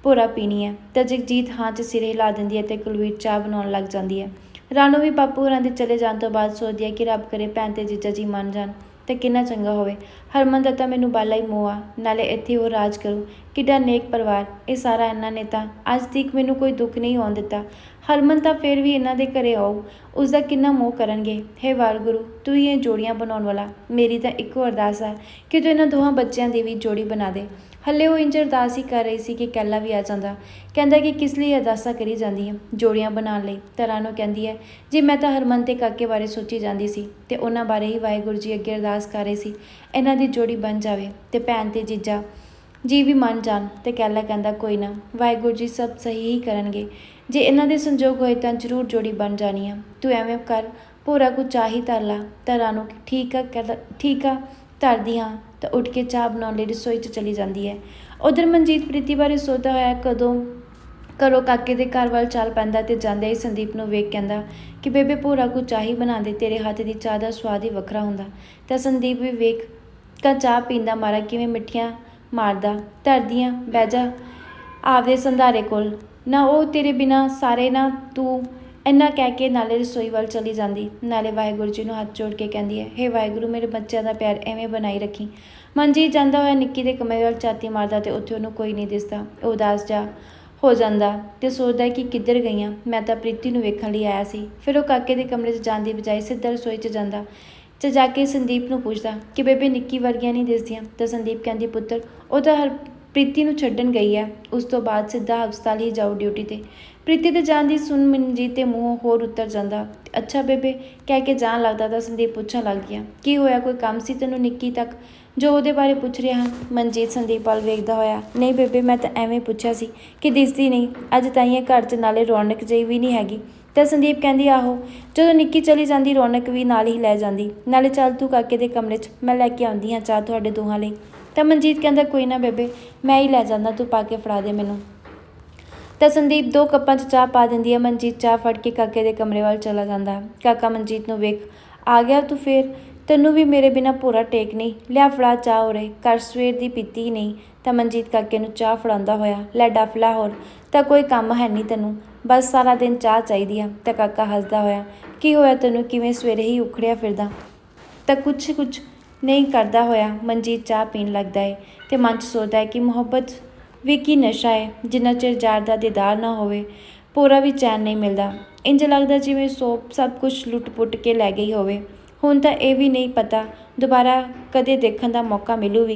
Speaker 1: ਭੋਰਾ ਪੀਣੀ ਹੈ। ਤਾਂ ਜਗਜੀਤ ਹਾਂ 'ਚ ਸਿਰ ਹਿਲਾ ਦਿੰਦੀ ਹੈ ਤੇ ਕੁਲਵੀਰ ਚਾਹ ਬਣਾਉਣ ਲੱਗ ਜਾਂਦੀ ਹੈ। ਰਾਣੋ ਵੀ ਪਾਪੂ ਹੋਰਾਂ ਦੇ ਚਲੇ ਜਾਣ ਤੋਂ ਬਾਅਦ ਸੋਚਦੀ ਹੈ ਕਿ ਰੱਬ ਕਰੇ ਭੈਣ ਤੇ ਜੀਜਾ ਜੀ ਮੰਨ ਜਾਣ, ਤੇ ਕਿੰਨਾ ਚੰਗਾ ਹੋਵੇ। ਹਰਮਨ ਦਾ ਤਾਂ ਮੈਨੂੰ ਬਾਲਾ ਹੀ ਮੋਹ ਆ, ਨਾਲੇ ਇੱਥੇ ਉਹ ਰਾਜ ਕਰੂ। ਕਿੱਡਾ ਨੇਕ ਪਰਿਵਾਰ, ਇਹ ਸਾਰਾ ਇਹਨਾਂ ਨੇ ਤਾਂ ਅੱਜ ਤੱਕ ਮੈਨੂੰ ਕੋਈ ਦੁੱਖ ਨਹੀਂ ਆਉਣ ਦਿੱਤਾ। ਹਰਮਨ ਤਾਂ ਫਿਰ ਵੀ ਇਹਨਾਂ ਦੇ ਘਰੇ ਆਉ ਉਸ ਦਾ ਕਿੰਨਾ ਮੋਹ ਕਰਨਗੇ। ਹੇ ਵਾਹਿਗੁਰੂ ਤੂੰ ਹੀ ਇਹ ਜੋੜੀਆਂ ਬਣਾਉਣ ਵਾਲਾ, ਮੇਰੀ ਤਾਂ ਇੱਕੋ ਅਰਦਾਸ ਹੈ ਕਿ ਤੂੰ ਇਹਨਾਂ ਦੋਹਾਂ ਬੱਚਿਆਂ ਦੀ ਵੀ ਜੋੜੀ ਬਣਾ ਦੇ। ਹੱਲੇ ਉਹ ਇੰਜ ਅਰਦਾਸ ਹੀ ਕਰ ਰਹੀ ਸੀ ਕਿ ਕੈਲਾ ਵੀ ਆ ਜਾਂਦਾ। ਕਹਿੰਦਾ ਕਿ ਕਿਸ ਲਈ ਅਰਦਾਸਾਂ ਕਰੀ ਜਾਂਦੀ ਹੈ ਜੋੜੀਆਂ ਬਣਾਉਣ ਲਈ। ਤਾਂ ਨੂੰ ਕਹਿੰਦੀ ਹੈ ਜੀ ਮੈਂ ਤਾਂ ਹਰਮਨ ਤੇ ਕਾਕੇ ਬਾਰੇ ਸੋਚੀ ਜਾਂਦੀ ਸੀ ਤੇ ਉਹਨਾਂ ਬਾਰੇ ਹੀ ਵਾਹਿਗੁਰੂ ਜੀ ਅੱਗੇ ਅਰਦਾਸ ਕਰ ਰਹੀ ਸੀ, ਇਹਨਾਂ ਦੀ ਜੋੜੀ ਬਣ ਜਾਵੇ ਤੇ ਭੈਣ ਤੇ ਜੀਜਾ ਜੀ ਵੀ ਮੰਨ ਜਾਣ ਤੇ ਕੈਲਾ ਕਹਿੰਦਾ, ਕੋਈ ਨਾ, ਵਾਹਿਗੁਰੂ ਜੀ ਸਭ ਸਹੀ ਹੀ ਕਰਨਗੇ। ਜੇ ਇਹਨਾਂ ਦੇ ਸੰਜੋਗ ਹੋਏ ਤਾਂ ਜ਼ਰੂਰ ਜੋੜੀ ਬਣ ਜਾਣੀ ਆ। ਤੂੰ ਐਵੇਂ ਕਰ, ਭੋਰਾ ਕੋ ਚਾਹੀ ਧਰ ਲਾ। ਤਾਂ ਨੂੰ ਠੀਕ ਆ ਕਹਿੰਦਾ ਠੀਕ ਆ, ਧਰਦੀ ਹਾਂ ਤਾਂ ਉੱਠ ਕੇ ਚਾਹ ਬਣਾਉਣ ਲਈ ਰਸੋਈ 'ਚ ਚਲੀ ਜਾਂਦੀ ਹੈ। ਉਧਰ ਮਨਜੀਤ ਪ੍ਰੀਤੀ ਬਾਰੇ ਸੋਚਦਾ ਹੋਇਆ ਕਦੋਂ ਘਰੋਂ ਕਾਕੇ ਦੇ ਘਰ ਵੱਲ ਚੱਲ ਪੈਂਦਾ ਤੇ ਜਾਂਦੇ ਹੀ ਸੰਦੀਪ ਨੂੰ ਵੇਖ ਕਹਿੰਦਾ ਕਿ ਬੇਬੇ ਭੋਰਾ ਕੋ ਚਾਹੀ ਬਣਾ ਦੇ, ਤੇਰੇ ਹੱਥ ਦੀ ਚਾਹ ਦਾ ਸਵਾਦ ਹੀ ਵੱਖਰਾ ਹੁੰਦਾ। ਤਾਂ ਸੰਦੀਪ ਵੀ ਵੇਖ ਕਾ ਚਾਹ ਪੀਂਦਾ, ਮਾਰਾ ਕਿਵੇਂ ਮਿੱਠੀਆਂ ਮਾਰਦਾ, ਧਰਦੀਆਂ, ਬਹਿ ਜਾ, ਆਪਦੇ ਸੰਧਾਰੇ ਕੋਲ। ਨਾ ਉਹ ਤੇਰੇ ਬਿਨਾ ਸਾਰੇ ਨਾ ਤੂੰ। ਇੰਨਾ ਕਹਿ ਕੇ ਨਾਲੇ ਰਸੋਈ ਵੱਲ ਚਲੀ ਜਾਂਦੀ। ਨਾਲੇ ਵਾਹਿਗੁਰੂ ਜੀ ਨੂੰ ਹੱਥ ਜੋੜ ਕੇ ਕਹਿੰਦੀ ਹੈ, ਹੇ ਵਾਹਿਗੁਰੂ, ਮੇਰੇ ਬੱਚਿਆਂ ਦਾ ਪਿਆਰ ਐਵੇਂ ਬਣਾਈ ਰੱਖੀ। ਮਨਜੀਤ ਜਾਂਦਾ ਹੋਇਆ ਨਿੱਕੀ ਦੇ ਕਮਰੇ ਵੱਲ ਛਾਤੀ ਮਾਰਦਾ ਤੇ ਉੱਥੇ ਉਹਨੂੰ ਕੋਈ ਨਹੀਂ ਦਿਸਦਾ। ਉਹ ਉਦਾਸ ਜਾ ਹੋ ਜਾਂਦਾ ਤੇ ਸੋਚਦਾ ਕਿ ਕਿੱਧਰ ਗਈਆਂ। ਮੈਂ ਤਾਂ ਪ੍ਰੀਤੀ ਨੂੰ ਵੇਖਣ ਲਈ ਆਇਆ ਸੀ। ਫਿਰ ਉਹ ਕਾਕੇ ਦੇ ਕਮਰੇ 'ਚ ਜਾਣ ਦੀ ਬਜਾਏ ਸਿੱਧਾ ਰਸੋਈ 'ਚ ਜਾਂਦਾ। ਤੇ ਜਾ ਕੇ ਸੰਦੀਪ ਨੂੰ ਪੁੱਛਦਾ ਕਿ ਬੇਬੇ ਨਿੱਕੀ ਵਰਗੀਆਂ ਨਹੀਂ ਦਿਸਦੀਆਂ? ਤਾਂ ਸੰਦੀਪ ਕਹਿੰਦੀ, ਪੁੱਤਰ, ਉਹ ਤਾਂ ਹਰ ਪ੍ਰੀਤੀ ਨੂੰ ਛੱਡਣ ਗਈ ਹੈ। ਉਸ ਤੋਂ ਬਾਅਦ ਸਿੱਧਾ ਹਸਪਤਾਲ ਹੀ ਜਾਓ ਡਿਊਟੀ ਤੇ। ਪ੍ਰੀਤੀ ਦੇ ਜਾਣ ਦੀ ਸੁਣ ਮਨਜੀਤ ਦੇ ਮੂੰਹੋਂ ਹੋਰ ਉੱਤਰ ਜਾਂਦਾ, ਅੱਛਾ ਬੇਬੇ, ਕਹਿ ਕੇ ਜਾਣ ਲੱਗਦਾ ਤਾਂ ਸੰਦੀਪ ਪੁੱਛਣ ਲੱਗ ਗਿਆ। ਕੀ ਹੋਇਆ, ਕੋਈ ਕੰਮ ਸੀ ਤੈਨੂੰ ਨਿੱਕੀ ਤੱਕ? ਜੋ ਉਹਦੇ ਬਾਰੇ ਪੁੱਛ ਰਿਹਾ ਹਾਂ, ਮਨਜੀਤ ਸੰਦੀਪ ਵੱਲ ਵੇਖਦਾ ਹੋਇਆ। ਨਹੀਂ ਬੇਬੇ, ਮੈਂ ਤਾਂ ਐਵੇਂ ਪੁੱਛਿਆ ਸੀ ਕਿ ਦਿਸਦੀ ਨਹੀਂ। ਅੱਜ ਤਾਂ ਇਹ ਘਰ 'ਚ ਨਾਲੇ ਰੌਣਕ ਜਿਹੀ ਵੀ ਨਹੀਂ ਹੈਗੀ। ਤਾਂ ਸੰਦੀਪ ਕਹਿੰਦੀ, ਆਹੋ, ਜਦੋਂ ਨਿੱਕੀ ਚਲੀ ਜਾਂਦੀ, ਰੌਣਕ ਵੀ ਨਾਲ ਹੀ ਲੈ ਜਾਂਦੀ। ਨਾਲੇ ਚੱਲ ਤੂੰ ਕਾਕੇ ਦੇ ਕਮਰੇ 'ਚ, ਮੈਂ ਲੈ ਕੇ ਆਉਂਦੀ ਹਾਂ ਚਾਹ ਤੁਹਾਡੇ ਦੋਹਾਂ ਲਈ। ਤਾਂ ਮਨਜੀਤ ਕਹਿੰਦਾ, ਕੋਈ ਨਾ ਬੇਬੇ, ਮੈਂ ਹੀ ਲੈ ਜਾਂਦਾ, ਤੂੰ ਪਾ ਕੇ ਫੜਾ ਦੇ ਮੈਨੂੰ। ਤਾਂ ਸੰਦੀਪ ਦੋ ਕੱਪਾਂ 'ਚ ਚਾਹ ਪਾ ਦਿੰਦੀ ਹੈ। ਮਨਜੀਤ ਚਾਹ ਫੜ ਕੇ ਕਾਕੇ ਦੇ ਕਮਰੇ ਵੱਲ ਚਲਾ ਜਾਂਦਾ। ਕਾਕਾ ਮਨਜੀਤ ਨੂੰ ਵੇਖ, ਆ ਗਿਆ ਤੂੰ ਫੇਰ? ਤੈਨੂੰ ਵੀ ਮੇਰੇ ਬਿਨਾ ਪੂਰਾ ਟੇਕ ਨਹੀਂ। ਲਿਆ ਫੜਾ ਚਾਹ ਉਰੇ ਕਰ ਸਵੇਰ ਦੀ ਪੀਤੀ ਹੀ ਨਹੀਂ। ਤਾਂ ਮਨਜੀਤ ਕਾਕੇ ਨੂੰ ਚਾਹ ਫੜਾਉਂਦਾ ਹੋਇਆ, ਲੈ ਡਫਲਾ ਹੋਰ, ਤਾਂ ਕੋਈ ਕੰਮ ਹੈ ਨਹੀਂ ਤੈਨੂੰ। ਬਸ ਸਾਰਾ ਦਿਨ ਚਾਹ ਚਾਹੀਦੀ ਆ। ਤਾਂ ਕਾਕਾ ਹੱਸਦਾ ਹੋਇਆ, ਕੀ ਹੋਇਆ ਤੈਨੂੰ? ਕਿਵੇਂ ਸਵੇਰੇ ਹੀ ਉਖੜਿਆ ਫਿਰਦਾ? ਤਾਂ ਕੁਛ ਕੁਛ ਨਹੀਂ ਕਰਦਾ ਹੋਇਆ, ਮਨਜੀਤ ਚਾਹ ਪੀਣ ਲੱਗਦਾ ਹੈ ਤੇ ਮਨ 'ਚ ਸੋਚਦਾ ਹੈ ਕਿ ਮੁਹੱਬਤ ਵੀ ਕੀ ਨਸ਼ਾ ਹੈ ਜਿੰਨਾ ਚਿਰ ਯਾਰ ਦਾ ਦੀਦਾਰ ਨਾ ਹੋਵੇ, ਪੂਰਾ ਵੀ ਚੈਨ ਨਹੀਂ ਮਿਲਦਾ। ਇੰਜ ਲੱਗਦਾ ਜਿਵੇਂ ਸੋਪ ਸਭ ਕੁਝ ਲੁੱਟ-ਪੁੱਟ ਕੇ ਲੈ ਗਈ ਹੋਵੇ। ਹੁਣ ਤਾਂ ਇਹ ਵੀ ਨਹੀਂ ਪਤਾ, ਦੁਬਾਰਾ ਕਦੇ ਦੇਖਣ ਦਾ ਮੌਕਾ ਮਿਲੂ ਵੀ